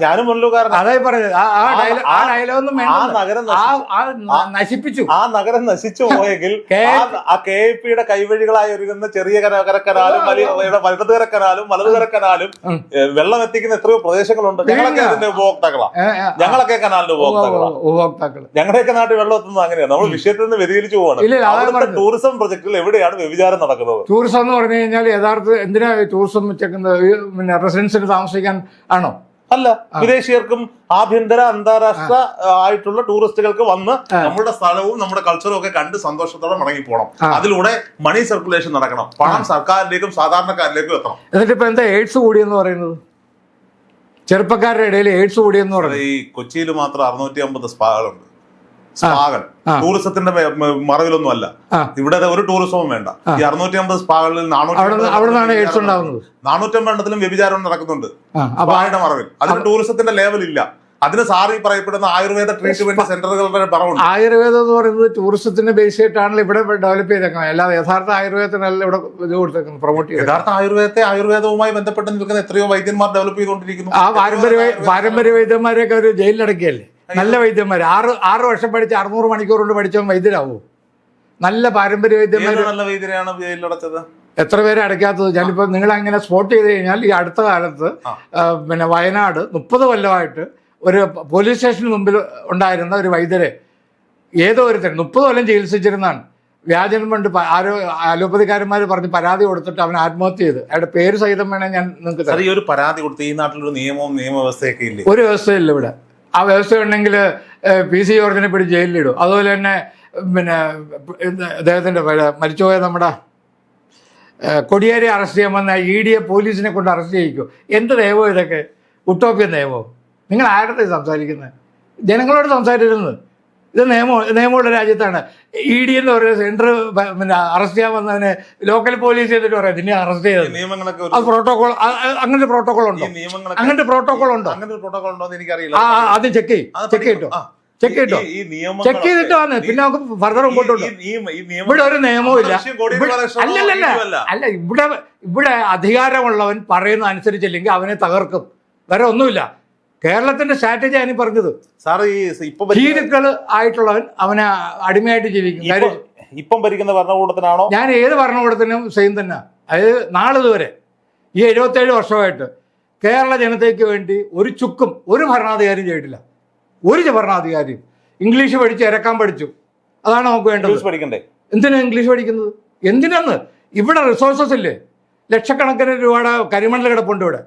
S2: ഞാനും പുല്ലൂക്കാരൻ
S1: അതായി പറഞ്ഞത്. ആ ആ
S2: ആ-
S1: ഡയലോ- ആ
S2: ആ-
S1: ഡയലോഗൊന്നും
S2: ആ നഗരം
S1: നശിപ്പിച്ചു.
S2: ആ നഗരം നശിച്ചു പോയെങ്കിൽ ആ- കെ എ പിയുടെ കൈവഴികളായി ഒരുങ്ങുന്ന ചെറിയ കര- കരക്കനാലും വലിയ വലത് കരക്കനാലും വലത് കരക്കനാലും വെള്ളം എത്തിക്കുന്ന എത്രയോ പ്രദേശങ്ങളുണ്ട്. ഞങ്ങളൊക്കെ. അതിന്റെ ഉപഭോക്താക്കളാ.
S1: ഏ, ഏ, ആ,
S2: ഞങ്ങളൊക്കെ കനാലിന്റെ ഉപഭോക്താക്കളാണ്
S1: ഉപഭോക്താക്കൾ
S2: ഞങ്ങളുടെയൊക്കെ നാട്ടിൽ വെള്ളം എത്തുന്നത് അങ്ങനെയാണ് നമ്മൾ വിഷയത്തിൽ നിന്ന് വ്യതിരിച്ചു പോവാണ്.
S1: പറഞ്ഞത്.
S2: ടൂറിസം പ്രൊജക്ടിൽ എവിടെയാണ് വ്യഭിചാരം നടക്കുന്നത്?
S1: ടൂറിസം എന്ന് പറഞ്ഞു കഴിഞ്ഞാൽ യഥാർത്ഥ എന്തിനാ ടൂറിസം വെച്ചേക്കുന്നത് പിന്നെ റെസിഡൻസിന് താമസിക്കാൻ ആണോ?
S2: അല്ല വിദേശീയർക്കും ആഭ്യന്തര അന്താരാഷ്ട്ര ആയിട്ടുള്ള ടൂറിസ്റ്റുകൾക്ക് വന്ന് നമ്മുടെ സ്ഥലവും നമ്മുടെ കൾച്ചറും ഒക്കെ കണ്ട് സന്തോഷത്തോടെ മടങ്ങി പോകണം അതിലൂടെ മണി സർക്കുലേഷൻ നടക്കണം. പണം സർക്കാരിലേക്കും സാധാരണക്കാരിലേക്കും എത്തണം.
S1: എന്നിട്ട് ഇപ്പൊ എന്താ എയ്ഡ്സ് കൂടിയെന്ന് പറയുന്നത്? ചെറുപ്പക്കാരുടെ ഇടയിൽ എയ്ഡ്സ് കൂടിയെന്ന്
S2: എന്ന്
S1: പറയുന്നത്?
S2: ഈ കൊച്ചിയിൽ മാത്രം അറുന്നൂറ്റി അമ്പത് സ്പാകളുണ്ട്. സ്പാകൾ ടൂറിസത്തിന്റെ മറവിലൊന്നും അല്ല. ഇവിടെ ഒരു ടൂറിസവും വേണ്ട. ഈ അറുന്നൂറ്റി അമ്പത് സ്പാകളിൽ
S1: നാനൂറ്റി അവിടെ നിന്നാണ് എയ്ഡ്സ് ഉണ്ടാകുന്നത്
S2: നാനൂറ്റമ്പത് എണ്ണത്തിലും വ്യഭിചാരം നടക്കുന്നുണ്ട്. സ്പായുടെ മറവിൽ. അതിന് ടൂറിസത്തിന്റെ ലെവൽ ഇല്ല അതിന് സാറി പറയപ്പെടുന്ന ആയുർവേദ ട്രീറ്റ്മെന്റ് സെന്ററുകളുടെ പറവുണ്ട്
S1: ആയുർവേദം എന്ന് പറയുന്നത് ടൂറിസത്തിന് ബേസ് ചെയ്തിട്ടാണല്ലോ ഇവിടെ ഡെവലപ്പ് ചെയ്തേക്കുന്നത്. അല്ലാതെ യഥാർത്ഥ ആയുർവേദത്തിനല്ല ഇവിടെ ഇത് കൊടുത്തേക്കുന്നത് പ്രൊമോട്ട് ചെയ്തത്
S2: യഥാർത്ഥ ആയുർവേദത്തെ ആയുർവേദവുമായി ബന്ധപ്പെട്ട് നിൽക്കുന്ന എത്രയോ വൈദ്യന്മാർ ഡെവലപ്പ് ചെയ്തുകൊണ്ടിരിക്കുന്നു.
S1: ആ പാരമ്പര്യ പാരമ്പര്യ വൈദ്യന്മാരെയൊക്കെ അവർ ജയിലിലടക്കിയല്ലേ? നല്ല വൈദ്യന്മാർ ആറ് ആറ് വർഷം പഠിച്ച് അറുന്നൂറ് മണിക്കൂർ കൊണ്ട് പഠിച്ചവൻ വൈദ്യരാവോ? നല്ല പാരമ്പര്യ വൈദ്യന്മാർ
S2: ഏത് നല്ല വൈദ്യരെയാണ് ജയിലിലടച്ചത്?
S1: എത്ര പേരെ അടയ്ക്കാത്തത്? ഞാനിപ്പോൾ നിങ്ങൾ അങ്ങനെ സ്പോട്ട് ചെയ്ത് കഴിഞ്ഞാൽ ഈ അടുത്ത കാലത്ത് പിന്നെ വയനാട് മുപ്പത് കൊല്ലമായിട്ട് ഒരു പോലീസ് സ്റ്റേഷന് മുമ്പിൽ ഉണ്ടായിരുന്ന ഒരു വൈദ്യരെ ഏതോ ഒരുത്തൻ മുപ്പത് കൊല്ലം ചികിത്സിച്ചിരുന്നാണ് വ്യാജനം കൊണ്ട് ആരോ അലോപ്പതിക്കാരന്മാർ പറഞ്ഞ് പരാതി കൊടുത്തിട്ട് അവൻ ആത്മഹത്യ ചെയ്ത്. അയാളുടെ പേര് സഹിതം വേണേൽ ഞാൻ നിങ്ങൾക്ക്
S2: ഒരു പരാതി കൊടുത്ത് ഈ നാട്ടിലൊരു നിയമവും നിയമവ്യവസ്ഥയൊക്കെ ഇല്ല?
S1: ഒരു വ്യവസ്ഥയില്ല ഇവിടെ. ആ വ്യവസ്ഥ ഉണ്ടെങ്കിൽ പി സി ജോർജിനെ പിടിച്ച് ജയിലിലിടും. അതുപോലെ തന്നെ പിന്നെ അദ്ദേഹത്തിന്റെ മരിച്ചുപോയ നമ്മുടെ കൊടിയേരി അറസ്റ്റ് ചെയ്യാൻ വന്ന ഇ ഡിയെ പോലീസിനെ കൊണ്ട് അറസ്റ്റ് ചെയ്യിക്കും. എന്ത് നിയമം ഇതൊക്കെ? ഉട്ടോപ്യ നിയമം നിങ്ങൾ ആരുടെ സംസാരിക്കുന്നത്? ജനങ്ങളോട് സംസാരിക്കുന്നത് ഇത് നിയമ നിയമമുള്ള രാജ്യത്താണ്. ഇ ഡി എന്ന് പറയുന്ന സെൻട്രൽ പിന്നെ അറസ്റ്റ് ചെയ്യാൻ വന്നവനെ ലോക്കൽ പോലീസ് ചെയ്തിട്ട് പറയാം. ഇതിനെ അറസ്റ്റ് ചെയ്തത്.
S2: നിയമങ്ങളൊക്കെ
S1: അത് പ്രോട്ടോകോൾ അങ്ങനത്തെ പ്രോട്ടോകോൾ ഉണ്ടോ? അങ്ങനത്തെ പ്രോട്ടോകോൾ ഉണ്ടോ?
S2: അങ്ങനെ ഒരു പ്രോട്ടോകോൾ ഉണ്ടോ എന്ന് എനിക്കറിയില്ല.
S1: ആ ആദ്യം ചെക്ക് ചെയ്യും. ചെക്ക് ചെയ്തിട്ടോ ചെക്ക്
S2: ഈ
S1: ചെക്ക് ചെയ്തിട്ട് വന്ന്. പിന്നെ നമുക്ക് ഫർദർ മുമ്പോട്ട് ഇവിടെ ഒരു നിയമവും ഇല്ല.
S2: ഇതുമല്ല.
S1: അല്ല ഇവിടെ ഇവിടെ അധികാരമുള്ളവൻ പറയുന്ന അനുസരിച്ചില്ലെങ്കിൽ അവനെ തകർക്കും. വേറെ ഒന്നുമില്ല. കേരളത്തിന്റെ സ്ട്രാറ്റജി ആണ് പറഞ്ഞത്.
S2: സാർ ഈ ഇപ്പൊ
S1: ഭീരുക്കൾ ആയിട്ടുള്ളവൻ അവനെ അടിമയായിട്ട് ജീവിക്കും.
S2: ഇപ്പൊ- ഭരിക്കുന്ന ഭരണകൂടത്തിനാണോ?
S1: ഞാൻ ഏത് ഭരണകൂടത്തിനും സെയിം തന്നെ. അതായത് നാളിതുവരെ ഈ എഴുപത്തേഴ് വർഷമായിട്ട് കേരള ജനതയ്ക്ക് വേണ്ടി ഒരു ചുക്കും ഒരു ഭരണാധികാരിയും ചെയ്തിട്ടില്ല. ഒരു ഭരണാധികാരിയും. ഇംഗ്ലീഷ് പഠിച്ച് ഇരക്കാൻ പഠിച്ചു. അതാണ് നമുക്ക് വേണ്ടത്.
S2: പഠിക്കണ്ടേ?
S1: എന്തിനാ ഇംഗ്ലീഷ് പഠിക്കുന്നത്? എന്തിനാന്ന്? ഇവിടെ റിസോഴ്സസ് ഇല്ലേ? ലക്ഷക്കണക്കിന് രൂപയുടെ കരിമണൽ കിടപ്പുണ്ട് ഇവിടെ.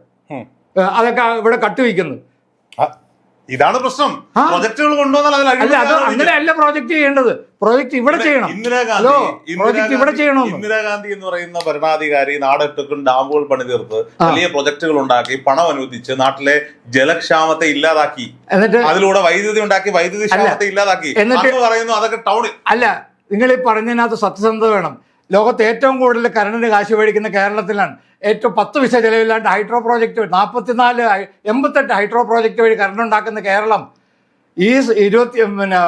S1: അതൊക്കെ ഇവിടെ കട്ടുവയ്ക്കുന്നു
S2: ഇതാണ് പ്രശ്നം. പ്രോജക്ടുകൾ
S1: അങ്ങനെയല്ല പ്രോജക്റ്റ് ചെയ്യേണ്ടത്. പ്രോജക്ട് ഇവിടെ ചെയ്യണം.
S2: ഇന്ദിരാഗാന്ധി
S1: ഇവിടെ ചെയ്യണം
S2: ഇന്ദിരാഗാന്ധി എന്ന് പറയുന്ന ഭരണാധികാരി നാടെട്ടുക്കും ഡാമുകൾ പണി തീർത്ത് വലിയ പ്രൊജക്ടുകൾ ഉണ്ടാക്കി പണം അനുവദിച്ച് നാട്ടിലെ ജലക്ഷാമത്തെ ഇല്ലാതാക്കി അതിലൂടെ വൈദ്യുതി ഉണ്ടാക്കി വൈദ്യുതി ക്ഷാമത്തെ ഇല്ലാതാക്കി.
S1: എന്നിട്ട്
S2: പറയുന്നു? അതൊക്കെ ടൗണിൽ.
S1: അല്ല നിങ്ങൾ ഈ പറഞ്ഞതിനകത്ത് സത്യസന്ധത വേണം. ലോകത്ത് ഏറ്റവും കൂടുതൽ കരണ്ടിന് കാശ് മേടിക്കുന്ന കേരളത്തിലാണ് ഏറ്റവും പത്ത് പൈസ ചെലവില്ലാണ്ട് ഹൈഡ്രോ പ്രോജക്റ്റ് വഴി നാൽപ്പത്തിനാല് എൺപത്തെട്ട് ഹൈഡ്രോ പ്രോജക്റ്റ് വഴി കറണ്ട് ഉണ്ടാക്കുന്ന കേരളം. ഈ ഇരുപത്തി പിന്നെ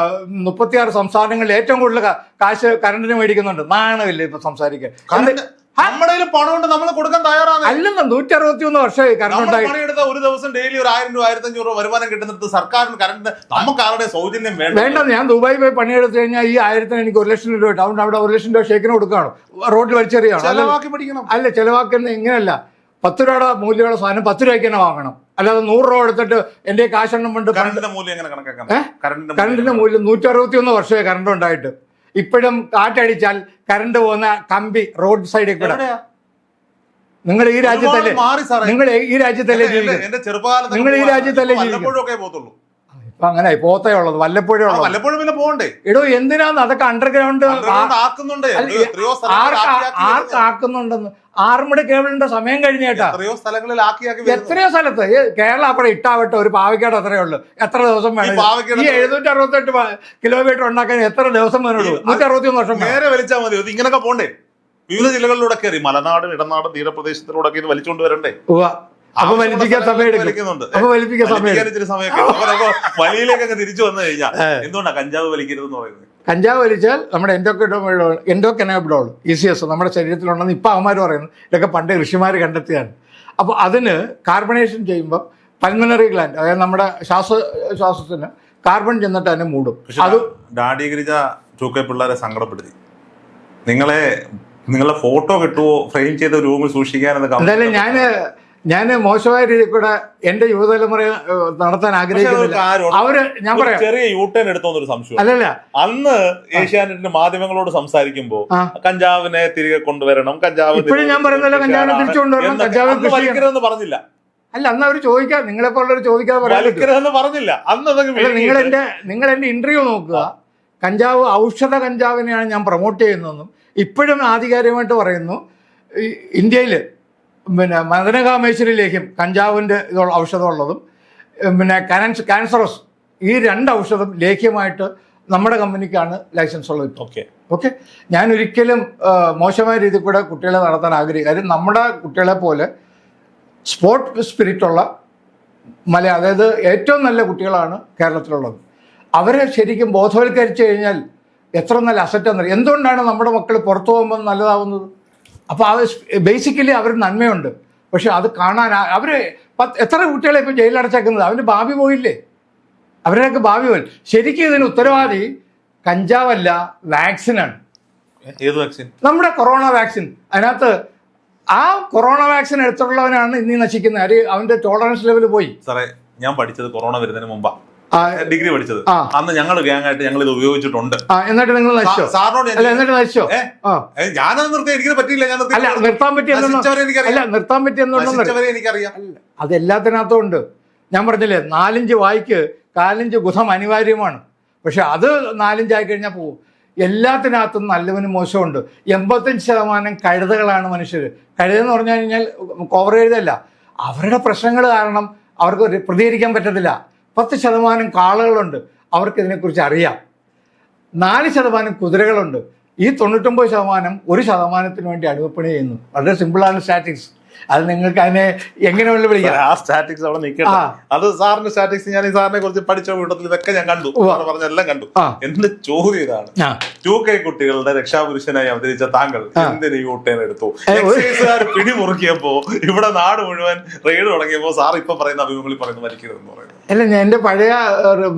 S1: മുപ്പത്തിയാറ് സംസ്ഥാനങ്ങളിൽ ഏറ്റവും കൂടുതൽ കാശ് കറണ്ടിന് മേടിക്കുന്നുണ്ട്. നാണമില്ല ഇപ്പൊ സംസാരിക്കാൻ.
S2: കറണ്ട് നമ്മുടെ കയ്യിൽ പണം നമ്മൾ കൊടുക്കാൻ തയ്യാറാണ്.
S1: അല്ലെന്ന് നൂറ്റി അറുപത്തി ഒന്ന് വർഷമായി കറണ്ട്
S2: പണിയെടുത്ത ഒരു ദിവസം ഡെയിലി ഒരു ആയിരം രൂപ ആയിരത്തി അഞ്ഞൂറ് രൂപ വരുമാനം കിട്ടുന്നിടത്ത് സർക്കാരിന് കറണ്ട് നമുക്ക് ആരുടെ സൗജന്യം വേണ്ട
S1: വേണ്ട ഞാൻ ദുബായി പോയി പണിയെടുത്തു കഴിഞ്ഞാൽ ഈ ആയിരത്തിന് എനിക്ക് ഒരു ലക്ഷം രൂപ അതുകൊണ്ട് അവിടെ ഒരു ലക്ഷം രൂപ ഷേക്കിന് കൊടുക്കുകയാണ്. റോഡിൽ വലിച്ചെറിയാണ്
S2: ചെലവാക്കി പഠിക്കണം
S1: അല്ല ചെലവാക്കുന്നത് ഇങ്ങനെയല്ല. പത്ത് രൂപയുടെ മൂല്യമുള്ള സാധനം പത്ത് രൂപയ്ക്ക് തന്നെ വാങ്ങണം. അല്ലാതെ നൂറ് രൂപ എടുത്തിട്ട് എന്റെ കാശെണ്ണം കൊണ്ട്
S2: കറണ്ടിന്റെ മൂല്യം എങ്ങനെ കണക്കാക്കാം? കറണ്ടിന്റെ
S1: മൂല്യം. നൂറ്റി അറുപത്തി ഒന്ന് വർഷമായി കറണ്ട് ഉണ്ടായിട്ട്. ഇപ്പോഴും കാറ്റടിച്ചാൽ കറണ്ട് പോകുന്ന കമ്പി റോഡ് സൈഡിൽ കൂടെ. നിങ്ങൾ ഈ രാജ്യത്തല്ലേ നിങ്ങൾ ഈ രാജ്യത്തല്ലേ ജീവിക്കുന്നത്? നിങ്ങൾ ഈ രാജ്യത്തല്ലേ
S2: പോകത്തുള്ളൂ.
S1: ഇപ്പൊ അങ്ങനെ പോത്തേ ഉള്ളത് വല്ലപ്പോഴേ ഉള്ളത്
S2: വല്ലപ്പോഴും പിന്നെ പോകണ്ടേ?
S1: എടോ എന്തിനാന്ന്? അതൊക്കെ അണ്ടർഗ്രൗണ്ട്
S2: ആക്കുന്നുണ്ട്.
S1: ആർക്കാക്കുന്നുണ്ടെന്ന് ആറുമണി കേബിളിന്റെ സമയം കഴിഞ്ഞേട്ടാ
S2: എത്രയോ സ്ഥലങ്ങളിൽ വരുന്നു.
S1: എത്രയോ സ്ഥലത്ത്? കേരള അവിടെ ഇട്ടാവട്ടെ ഒരു പാവയ്ക്കാട് അത്രേ ഉള്ളൂ. എത്ര ദിവസം വേണം ഈ എഴുന്നൂറ്റി അറുപത്തെട്ട് കിലോമീറ്റർ ഉണ്ടാക്കാൻ എത്ര ദിവസം വേണുള്ളൂ നൂറ്റി അറുപത്തി ഒന്ന് വർഷം.
S2: നേരെ വലിച്ചാൽ മതി. ഇങ്ങനൊക്കെ പോണ്ടേ? വിവിധ ജില്ലകളിലൂടെ കയറി. മലനാട് ഇടനാട് തീരപ്രദേശത്തിലൂടെ ഇത് വലിച്ചുകൊണ്ട് വരണ്ടേ.
S1: അപ്പൊ വലിപ്പിക്കാൻ
S2: സ്ഥലങ്ങളിൽ
S1: സമയം എടുക്കും
S2: വലിക്കുന്നുണ്ട്.
S1: അപ്പൊ വലിപ്പിക്കാൻ സമയം
S2: വലിയിലേക്കൊക്കെ തിരിച്ചു വന്നു കഴിഞ്ഞാൽ എന്തുകൊണ്ടാണ് കഞ്ചാവ് വലിക്കരുതെന്ന് പറയുന്നത്?
S1: കഞ്ചാവ് വലിച്ചാൽ നമ്മുടെ എൻഡോക്കിഡോമിഡോൾ എൻഡോക്കെനോബിഡോൾ ഇ സി എസ് നമ്മുടെ ശരീരത്തിലുണ്ടെന്ന് ഇപ്പം അവന്മാർ പറയുന്നു. ഇതൊക്കെ പണ്ട് ഋഷിമാർ കണ്ടെത്തിയാണ് അപ്പോൾ അതിന് കാർബണേഷൻ ചെയ്യുമ്പോൾ പൽമനറി ഗ്ലാൻഡ് അതായത് നമ്മുടെ ശ്വാസ ശ്വാസത്തിന് കാർബൺ ചെന്നിട്ട് അതിനെ മൂടും. അത്
S2: ഡാഡി ഗിരിജ ചൂക്കെ പിള്ളേരെ സങ്കടപ്പെടുത്തി. നിങ്ങളെ നിങ്ങളുടെ ഫോട്ടോ കിട്ടുമോ ഫ്രെയിം ചെയ്ത റൂമിൽ comment
S1: എന്തായാലും ഞാൻ ഞാൻ മോശമായ രീതിയിൽ കൂടെ എന്റെ യുവതലമുറ നടത്താൻ ആഗ്രഹിക്കുന്നില്ല. അവർ ഞാൻ പറയാം.
S2: ചെറിയ യൂട്ടേൺ എടുത്തോന്നൊരു സംശയം
S1: അല്ലല്ല.
S2: അന്ന് ഏഷ്യാനെറ്റിന്റെ മാധ്യമങ്ങളോട് സംസാരിക്കുമ്പോ കഞ്ചാവിനെ തിരികെ കൊണ്ടുവരണം കഞ്ചാവ്
S1: ഇപ്പോഴും ഞാൻ പറയുന്നല്ലോ കഞ്ചാവിനെ തിരിച്ചു കൊണ്ടുവരണം, കഞ്ചാവ്
S2: വലിക്കരുതെന്ന് പറഞ്ഞില്ല.
S1: അല്ല അന്ന് അവർ ചോദിക്കാം നിങ്ങളെ പോലുള്ളവർ ചോദിക്കാതെ പറയാൻ
S2: പറഞ്ഞില്ല. അന്ന്
S1: നിങ്ങൾ എന്റെ നിങ്ങൾ എന്റെ ഇന്റർവ്യൂ നോക്കുക. കഞ്ചാവ് ഔഷധ കഞ്ചാവിനെയാണ് ഞാൻ പ്രൊമോട്ട് ചെയ്യുന്നതെന്നും ഇപ്പോഴും ആധികാരികമായിട്ട് പറയുന്നു. ഇന്ത്യയിൽ പിന്നെ മദനകാമേശ്വരി ലേഹ്യം കഞ്ചാവിന്റെ ഇതുള്ള ഔഷധമുള്ളതും പിന്നെ കാൻസ് കാൻസറസ് ഈ രണ്ട് ഔഷധം ലേഹ്യമായിട്ട് നമ്മുടെ കമ്പനിക്കാണ് ലൈസൻസ് ഉള്ളത് ഇപ്പോൾ
S2: ഓക്കെ
S1: ഓക്കെ ഞാൻ ഒരിക്കലും മോശമായ രീതിയിൽ കൂടെ കുട്ടികളെ നടത്താൻ ആഗ്രഹിക്കും. കാര്യം നമ്മുടെ കുട്ടികളെ പോലെ സ്പോർട്ട് സ്പിരിറ്റുള്ള മല അതായത് ഏറ്റവും നല്ല കുട്ടികളാണ് കേരളത്തിലുള്ളത്. അവരെ ശരിക്കും ബോധവൽക്കരിച്ചു കഴിഞ്ഞാൽ എത്ര നല്ല അസറ്റ് എന്നറിയാം എന്തുകൊണ്ടാണ് നമ്മുടെ മക്കൾ പുറത്തു പോകുമ്പോൾ നല്ലതാവുന്നത്? അപ്പോൾ അത് ബേസിക്കലി അവർ നന്മയുണ്ട്. പക്ഷെ അത് കാണാൻ അവർ എത്ര കുട്ടികളെ ജയിലിൽ ജയിലിലടച്ചേക്കുന്നത് അവന്റെ ഭാവി പോയില്ലേ? അവരുടെയൊക്കെ ഭാവി പോയി. ശരിക്കും ഇതിന് ഉത്തരവാദി കഞ്ചാവല്ല വാക്സിനാണ്.
S2: ഏത് വാക്സിൻ?
S1: നമ്മുടെ കൊറോണ വാക്സിൻ. അതിനകത്ത് ആ കൊറോണ വാക്സിൻ എടുത്തുള്ളവനാണ് ഇനി നശിക്കുന്നത്. അവന്റെ ടോളറൻസ് ലെവൽ പോയി.
S2: സാറേ ഞാൻ പഠിച്ചത് കൊറോണ വരുന്നതിന് മുമ്പാ.
S1: ആ,
S2: ഡിഗ്രി പഠിച്ചത്. അന്ന് ഞങ്ങൾ ഗ്യാങ്ങായിട്ട് ഞങ്ങൾ ഇത് ഉപയോഗിച്ചിട്ടുണ്ട്
S1: എന്നിട്ട് നിങ്ങൾ നശിച്ചോ?
S2: സാറിനോട്
S1: എന്നിട്ട് നശിച്ചോ?
S2: ഞാനത് നിർത്തി എനിക്ക് പറ്റിയില്ല ഞാൻ
S1: നിർത്താൻ
S2: പറ്റിയ
S1: അല്ല നിർത്താൻ
S2: പറ്റിയ എനിക്കറിയാം.
S1: അത് എല്ലാത്തിനകത്തും ഉണ്ട്. ഞാൻ പറഞ്ഞില്ലേ നാലഞ്ച് വായിക്ക് കാലഞ്ച് ബുധം അനിവാര്യമാണ്. പക്ഷെ അത് നാലഞ്ചായി കഴിഞ്ഞാൽ പോകും എല്ലാത്തിനകത്തും നല്ലവനും മോശമുണ്ട് എൺപത്തഞ്ച് ശതമാനം കഴുതകളാണ് മനുഷ്യർ കഴുതെന്ന് പറഞ്ഞു കഴിഞ്ഞാൽ കോവർ കഴുതല്ല അവരുടെ പ്രശ്നങ്ങൾ കാരണം അവർക്ക് പ്രതികരിക്കാൻ പറ്റത്തില്ല. പത്ത് ശതമാനം കാളകളുണ്ട്. അവർക്ക് ഇതിനെക്കുറിച്ച് അറിയാം. നാല് ശതമാനം കുതിരകളുണ്ട്. ഈ തൊണ്ണൂറ്റൊമ്പത് ശതമാനം ഒരു ശതമാനത്തിന് വേണ്ടി അടിമപ്പണി ചെയ്യുന്നു. വളരെ സിമ്പിളാണ് സ്റ്റാറ്റിക്സ് അത് നിങ്ങൾക്ക് അതിനെ എങ്ങനെ വേണമെങ്കിലും വിളിക്കാം.
S2: ആ സ്റ്റാറ്റിക്സ് അവിടെ
S1: നിൽക്കണം
S2: അത് സാറിന്റെ സ്റ്റാറ്റിക്സ് ഞാൻ ഈ സാറിനെ കുറിച്ച് പഠിച്ച കൂട്ടത്തിൽ ഇതൊക്കെ ഞാൻ കണ്ടു. പറഞ്ഞ എല്ലാം കണ്ടു. എന്റെ ചോദ്യം ഇതാണ്? ടു കെ കുട്ടികളുടെ രക്ഷാപുരുഷനായി അവതരിച്ച താങ്കൾ. എന്തിന് യൂട്ടേൺ എടുത്തു? എക്സൈസുകാർ പിടിമുറുക്കിയപ്പോ ഇവിടെ നാട് മുഴുവൻ റെയ്ഡ് തുടങ്ങിയപ്പോ സാർ ഇപ്പൊ പറയുന്ന അഭിമുഖങ്ങളിൽ പറയുന്നത് മരിക്കരുതെന്ന് പറയുന്നത്
S1: അല്ല ഞാൻ എന്റെ പഴയ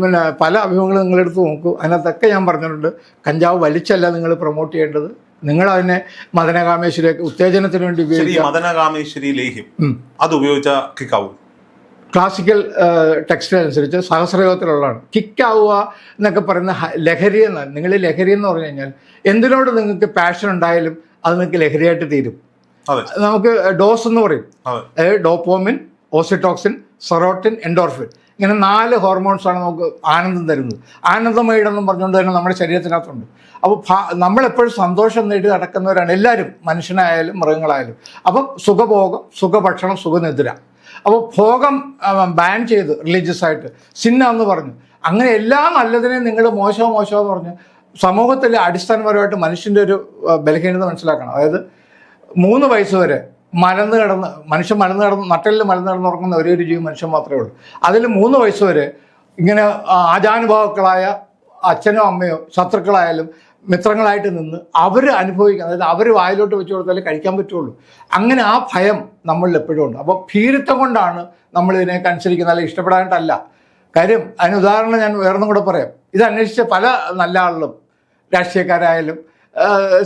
S1: പിന്നെ പല അഭിമുഖങ്ങളും നിങ്ങളെടുത്ത് നോക്കൂ. അതിനകത്തൊക്കെ ഞാൻ പറഞ്ഞിട്ടുണ്ട്. കഞ്ചാവ് വലിച്ചല്ല നിങ്ങൾ പ്രൊമോട്ട് ചെയ്യേണ്ടത്. നിങ്ങൾ അതിനെ മദനകാമേശ്വരി ഉത്തേജനത്തിന് വേണ്ടി
S2: ഉപയോഗിക്കുക
S1: ഉപയോഗിക്കാം.
S2: മദനകാമേശ്വരി ലേഹ്യം അത് ഉപയോഗിച്ച കിക്കാവും
S1: ക്ലാസിക്കൽ ടെക്സ്റ്റ് അനുസരിച്ച് സഹസ്രയോഗത്തിലുള്ളതാണ്. കിക്കാവുക എന്നൊക്കെ പറയുന്ന ലഹരി എന്നാണ് നിങ്ങൾ ലഹരി എന്ന് പറഞ്ഞു കഴിഞ്ഞാൽ എന്തിനോട് നിങ്ങൾക്ക് പാഷൻ ഉണ്ടായാലും അത് നിങ്ങൾക്ക് ലഹരിയായിട്ട് തീരും. നമുക്ക് ഡോസ് എന്ന് പറയും. ഡോപ്പോമിൻ ഓസിറ്റോക്സിൻ സെറോട്ടിൻ എൻഡോർഫിൻ ഇങ്ങനെ നാല് ഹോർമോൺസാണ് നമുക്ക് ആനന്ദം തരുന്നത്. ആനന്ദമയിടെന്നും പറഞ്ഞുകൊണ്ട് തന്നെ നമ്മുടെ ശരീരത്തിനകത്തുണ്ട്. അപ്പോൾ നമ്മളെപ്പോഴും സന്തോഷം നേടി നടക്കുന്നവരാണ് എല്ലാവരും. മനുഷ്യനായാലും മൃഗങ്ങളായാലും. അപ്പം സുഖഭോഗം സുഖഭക്ഷണം സുഖനിദ്ര. അപ്പോൾ ഭോഗം ബാൻ ചെയ്ത് റിലീജിയസ് ആയിട്ട്. സിന്ന എന്ന് പറഞ്ഞു. അങ്ങനെ എല്ലാ നല്ലതിനെയും നിങ്ങൾ മോശമോ മോശമോ എന്ന് പറഞ്ഞു സമൂഹത്തിൽ അടിസ്ഥാനപരമായിട്ട് മനുഷ്യന്റെ ഒരു ബലഹീനത മനസ്സിലാക്കണം. അതായത് മൂന്ന് വയസ്സ് വരെ മലന്ന് കിടന്ന് മനുഷ്യൻ മലന്ന് കിടന്ന് നട്ടലിൽ മലന്ന് കിടന്ന് ഉറങ്ങുന്ന ഒരേ ഒരു ജീവി മനുഷ്യൻ മാത്രമേ ഉള്ളൂ. അതിൽ മൂന്ന് വയസ്സ് വരെ ഇങ്ങനെ ആചാനുഭാവക്കളായ അച്ഛനോ അമ്മയോ ശത്രുക്കളായാലും മിത്രങ്ങളായിട്ട് നിന്ന് അവർ അനുഭവിക്കുന്നത് അതായത് അവർ വായിലോട്ട് വെച്ച് കൊടുത്താലേ കഴിക്കാൻ പറ്റുള്ളൂ. അങ്ങനെ ആ ഭയം നമ്മളിൽ എപ്പോഴും ഉണ്ട്. അപ്പോൾ ഭീരുത്വം കൊണ്ടാണ് നമ്മൾ ഇതിനെയൊക്കെ അനുസരിക്കുന്നത് അല്ലെങ്കിൽ ഇഷ്ടപ്പെടാനായിട്ടല്ല കാര്യം അതിന് ഉദാഹരണം ഞാൻ വേറൊന്നും കൂടെ പറയാം. ഇത് അന്വേഷിച്ച പല നല്ല ആളുകളും രാഷ്ട്രീയക്കാരായാലും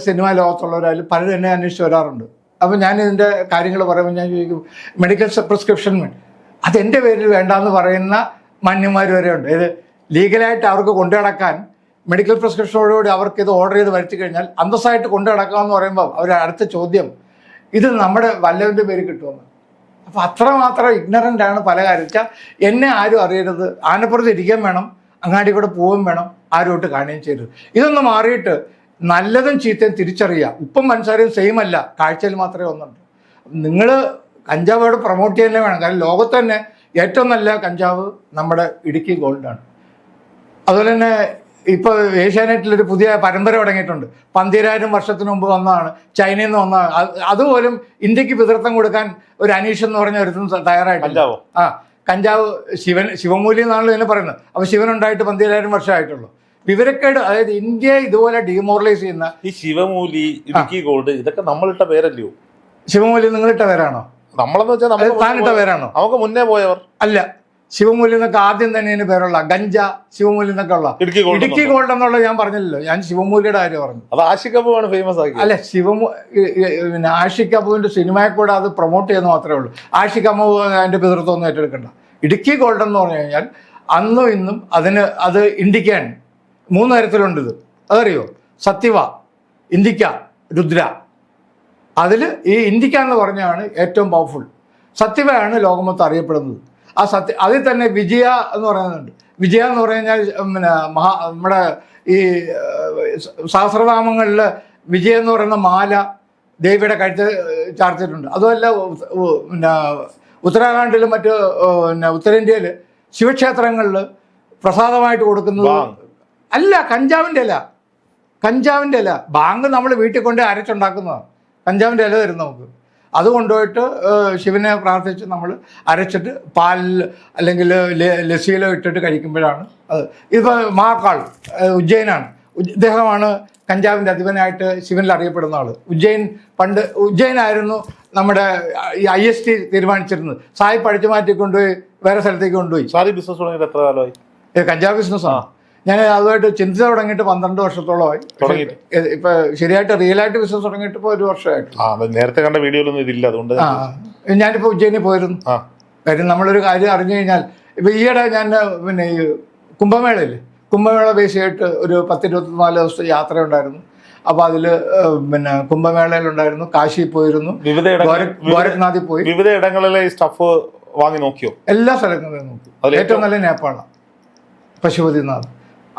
S1: സിനിമാ ലോകത്തുള്ളവരായാലും പലരും എന്നെ അന്വേഷിച്ച് വരാറുണ്ട്. അപ്പോൾ ഞാൻ ഇതിന്റെ കാര്യങ്ങൾ പറയുമ്പോൾ ഞാൻ ചോദിക്കും മെഡിക്കൽ പ്രിസ്ക്രിപ്ഷൻ അതെന്റെ പേരിൽ വേണ്ടാന്ന് പറയുന്ന മാന്യന്മാർ വരെ ഉണ്ട്. ഇത് ലീഗലായിട്ട് അവർക്ക് കൊണ്ടു നടക്കാൻ മെഡിക്കൽ പ്രിസ്ക്രിപ്ഷനോടുകൂടി അവർക്ക് ഇത് ഓർഡർ ചെയ്ത് വരുത്തി കഴിഞ്ഞാൽ അന്തസ്സായിട്ട് കൊണ്ടു നടക്കാമെന്ന് പറയുമ്പോൾ അവർ അടുത്ത ചോദ്യം ഇത് നമ്മുടെ വല്ലവന്റെ പേര് കിട്ടുമെന്ന് അപ്പോൾ അത്രമാത്രം ഇഗ്നറന്റ് ആണ് പല കാര്യം. എന്നെ ആരും അറിയരുത്. ആനപ്പുറത്ത് ഇരിക്കാൻ വേണം അങ്ങാടി കൂടെ പോവുകയും വേണം ആരോട്ട് കാണുകയും ചെയ്യരുത്. ഇതൊന്ന് മാറിയിട്ട് നല്ലതും ചീത്തയും തിരിച്ചറിയുക ഉപ്പും പഞ്ചസാരയും സെയിം അല്ല. കാഴ്ചയിൽ മാത്രമേ ഒന്നുണ്ട് നിങ്ങൾ കഞ്ചാവ് അവിടെ പ്രൊമോട്ട് ചെയ്യാൻ വേണം. കാരണം ലോകത്ത് തന്നെ ഏറ്റവും നല്ല കഞ്ചാവ് നമ്മുടെ ഇടുക്കി ഗോൾഡാണ് അതുപോലെ തന്നെ ഇപ്പോൾ ഏഷ്യാനെറ്റിലൊരു പുതിയ പരമ്പര തുടങ്ങിയിട്ടുണ്ട്. പന്തിരായിരം വർഷത്തിന് മുമ്പ് വന്നതാണ്. ചൈനയിൽ നിന്ന് വന്നതാണ്. അതുപോലും ഇന്ത്യയ്ക്ക് പിതൃത്വം കൊടുക്കാൻ ഒരു അനീഷ് എന്ന് പറഞ്ഞ ഒരുത്തും തയ്യാറായിട്ടില്ല? ആ കഞ്ചാവ് ശിവൻ ശിവമൂലി എന്നാണല്ലോ ഇതിനെ പറയുന്നത്. അപ്പോൾ ശിവൻ ഉണ്ടായിട്ട് പന്തിരായിരം വർഷമായിട്ടുള്ളൂ വിവരക്കേട് അതായത് ഇന്ത്യയെ ഇതുപോലെ ഡിമോറലൈസ് ചെയ്യുന്ന
S2: ഈ ശിവമൂലി ഇടുക്കി ഗോൾഡ് ഇതൊക്കെ നമ്മളിട്ട പേരല്ലയോ?
S1: ശിവമൂലി നിങ്ങളിട്ട പേരാണോ?
S2: നമ്മളെന്ന് വെച്ചാൽ
S1: താനിട്ട പേരാണോ?
S2: അവക്ക് നമുക്ക് മുന്നേ പോയവർ.
S1: അല്ല ശിവമൂലി എന്നൊക്കെ ആദ്യം തന്നെ ഇതിന് പേരുള്ള ഗഞ്ച ശിവമൂലി എന്നൊക്കെ ഉള്ള.
S2: ഇടുക്കി ഗോൾഡ്
S1: എന്നുള്ളത്. ഞാൻ പറഞ്ഞില്ലല്ലോ ഞാൻ ശിവമൂലിയുടെ കാര്യം പറഞ്ഞു.
S2: അത് ആഷിക്കപ്പുമാണ് ഫേമസ് ആക്കി
S1: അല്ല ശിവമു പിന്നെ ആഷിക് അബുവിന്റെ സിനിമയെ കൂടെ അത് പ്രൊമോട്ട് ചെയ്യുന്ന മാത്രമേ ഉള്ളൂ. ആഷിക് കപൂർ അതിന്റെ പിതൃത്വം ഒന്നും ഏറ്റെടുക്കണ്ട. ഇടുക്കി ഗോൾഡ് എന്ന് പറഞ്ഞു കഴിഞ്ഞാൽ അന്നും ഇന്നും അതിന് അത് ഇന്ത്യക്കാൻ മൂന്ന് തരത്തിലുണ്ട് ഇത് അതറിയോ? സത്യവ ഇന്ത്യക്ക രുദ്ര. അതിൽ ഈ ഇന്ത്യക്ക എന്ന് പറഞ്ഞാണ് ഏറ്റവും പവർഫുൾ സത്യവയാണ് ലോകമൊത്തം അറിയപ്പെടുന്നത്. ആ സത്യ അതിൽ തന്നെ വിജയ എന്ന് പറയുന്നുണ്ട്. വിജയ എന്ന് പറഞ്ഞു കഴിഞ്ഞാൽ പിന്നെ മഹാ നമ്മുടെ ഈ സഹസ്രനാമങ്ങളിൽ വിജയ എന്ന് പറയുന്ന മാല ദേവിയുടെ കഴുത്ത് ചാർത്തിട്ടുണ്ട്. അതുമല്ല പിന്നെ ഉത്തരാഖണ്ഡിലും മറ്റ് പിന്നെ ഉത്തരേന്ത്യയിൽ ശിവക്ഷേത്രങ്ങളിൽ പ്രസാദമായിട്ട് കൊടുക്കുന്നത്. അല്ല കഞ്ചാവിന്റെ ഇല. കഞ്ചാവിന്റെ ഇല. ബാങ്ക് നമ്മൾ വീട്ടിൽ കൊണ്ട് അരച്ചുണ്ടാക്കുന്നതാണ് കഞ്ചാവിന്റെ ഇല തരും നമുക്ക്. അത് കൊണ്ടുപോയിട്ട് ശിവനെ പ്രാർത്ഥിച്ച് നമ്മൾ അരച്ചിട്ട് പാലിൽ അല്ലെങ്കിൽ ലസ്സിയിലോ ഇട്ടിട്ട് കഴിക്കുമ്പോഴാണ് അത്. ഇപ്പോൾ മഹാക്കാൾ ഉജ്ജയനാണ് ഉജ്ജയിനാണ്. ഉജ്ജ- ഇദ്ദേഹമാണ് കഞ്ചാവിന്റെ അധിപനായിട്ട് ശിവനിൽ അറിയപ്പെടുന്ന ആൾ ഉജ്ജയിൻ പണ്ട് ഉജ്ജയിനായിരുന്നു നമ്മുടെ ഈ ഐ എസ് ടി തീരുമാനിച്ചിരുന്നത്. സായി പഠിച്ചു മാറ്റി കൊണ്ടുപോയി വേറെ സ്ഥലത്തേക്ക് കൊണ്ടുപോയി.
S2: സാരി ബിസിനസ് തുടങ്ങിയിട്ട് എത്ര കാലമായി?
S1: കഞ്ചാവ് ബിസിനസ്സാണ്. ഞാൻ അതുമായിട്ട് ചിന്തിച്ചു തുടങ്ങിയിട്ട് പന്ത്രണ്ട് വർഷത്തോളമായി? ഇപ്പൊ ശരിയായിട്ട് റിയൽ ആയിട്ട് ബിസിനസ് തുടങ്ങിയിട്ട് ഇപ്പോൾ ഒരു വർഷമായിട്ട്
S2: നേരത്തെ കണ്ട വീഡിയോയിലൊന്നും ഇതില്ല. അതുകൊണ്ട്
S1: ഞാനിപ്പോ ഉജ്ജയിനി പോയിരുന്നു. കാര്യം നമ്മളൊരു കാര്യം അറിഞ്ഞു കഴിഞ്ഞാൽ ഇപ്പൊ ഈയിടെ ഞാൻ പിന്നെ ഈ കുംഭമേളയില്ലേ? കുംഭമേള ബേസ് ചെയ്തിട്ട് ഒരു പത്തിരുപത്തിനാല് ദിവസത്തെ യാത്ര ഉണ്ടായിരുന്നു അപ്പൊ അതിൽ പിന്നെ കുംഭമേളയിലുണ്ടായിരുന്നു. കാശി പോയിരുന്നു.
S2: വിവിധ
S1: ഗോരഖ്നാഥിൽ പോയി.
S2: വിവിധ ഇടങ്ങളിലെ സ്റ്റഫ് വാങ്ങി നോക്കിയോ?
S1: എല്ലാ സ്ഥലങ്ങളിലും നോക്കി. ഏറ്റവും നല്ല നേപ്പാളാണ്. പശുപതിനാഥ്.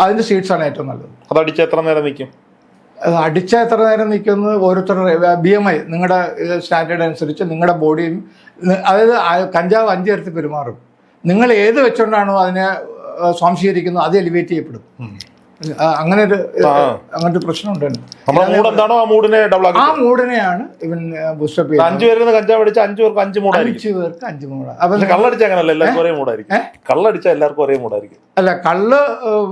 S1: അതിന്റെ ആണ് ഏറ്റവും നല്ലത്.
S2: അത് അടിച്ച എത്ര നേരം നിൽക്കും
S1: അടിച്ച എത്ര നേരം നിൽക്കുന്നത് ഓരോരുത്തരുടെ ബി എം ഐ നിങ്ങളുടെ സ്റ്റാൻഡേർഡ് അനുസരിച്ച് നിങ്ങളുടെ ബോഡിയും അതായത് കഞ്ചാവ് അഞ്ച് തരത്തിൽ പെരുമാറും. നിങ്ങൾ ഏത് വെച്ചുകൊണ്ടാണോ അതിനെ സ്വാംശീകരിക്കുന്നത് അത് എലിവേറ്റ് ചെയ്യപ്പെടും. അങ്ങനെ ഒരു അങ്ങനത്തെ പ്രശ്നം പ്രശ്നമുണ്ട്
S2: എന്താണോ ആ മൂഡിനെ ഡബിൾ
S1: ആ മൂഡിനെയാണ് ഇവൻ ബൂസ്റ്റപ്പ്
S2: അഞ്ചു കഞ്ചാവ് അടിച്ച അഞ്ചു പേർക്ക് അഞ്ച് മൂടായിരിക്കും
S1: അഞ്ച് പേർക്ക് അഞ്ച് മൂടാണ് അപ്പം
S2: പക്ഷെ കള്ളടിച്ച അങ്ങനല്ല എല്ലാവർക്കും ഒരേ മൂടായിരിക്കും കള്ളടിച്ച എല്ലാവർക്കും ഒരേ മൂടായിരിക്കും
S1: അല്ല കള്ള്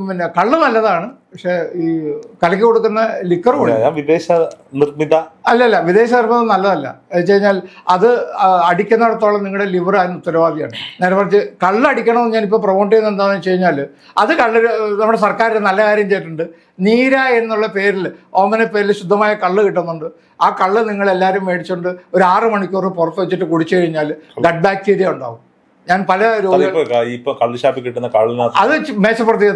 S1: പിന്നെ കള്ള് നല്ലതാണ്. പക്ഷെ ഈ കലക്കി കൊടുക്കുന്ന ലിക്കർ
S2: വിദേശ നിർമ്മിത
S1: അല്ലല്ല വിദേശ നിർമ്മിതം നല്ലതല്ല. എന്ന് വെച്ച് കഴിഞ്ഞാൽ അത് അടിക്കുന്നിടത്തോളം നിങ്ങളുടെ ലിവർ അതിന് ഉത്തരവാദിയാണ്. നേരെ മറിച്ച് കള്ളടിക്കണമെന്ന് ഞാനിപ്പോൾ പ്രൊമോട്ട് ചെയ്യുന്നത് എന്താണെന്ന് വെച്ച് കഴിഞ്ഞാൽ അത് കള്ള് നമ്മുടെ സർക്കാർ നല്ല കാര്യം ചെയ്തിട്ടുണ്ട്. നീര എന്നുള്ള പേരിൽ ഓമന പേരിൽ ശുദ്ധമായ കള്ള് കിട്ടുന്നുണ്ട്. ആ കള്ള് നിങ്ങൾ എല്ലാവരും മേടിച്ചുകൊണ്ട് ഒരു ആറ് മണിക്കൂർ പുറത്ത് വെച്ചിട്ട് കുടിച്ചു കഴിഞ്ഞാൽ ഗഡ് ബാക്ടീരിയ ഉണ്ടാവും. ഞാൻ പല
S2: ഇപ്പൊ കള്ളുഷാപ്പിൽ കിട്ടുന്ന കള്ളിനകത്ത്
S1: അത് മേശപ്പുറത്ത്.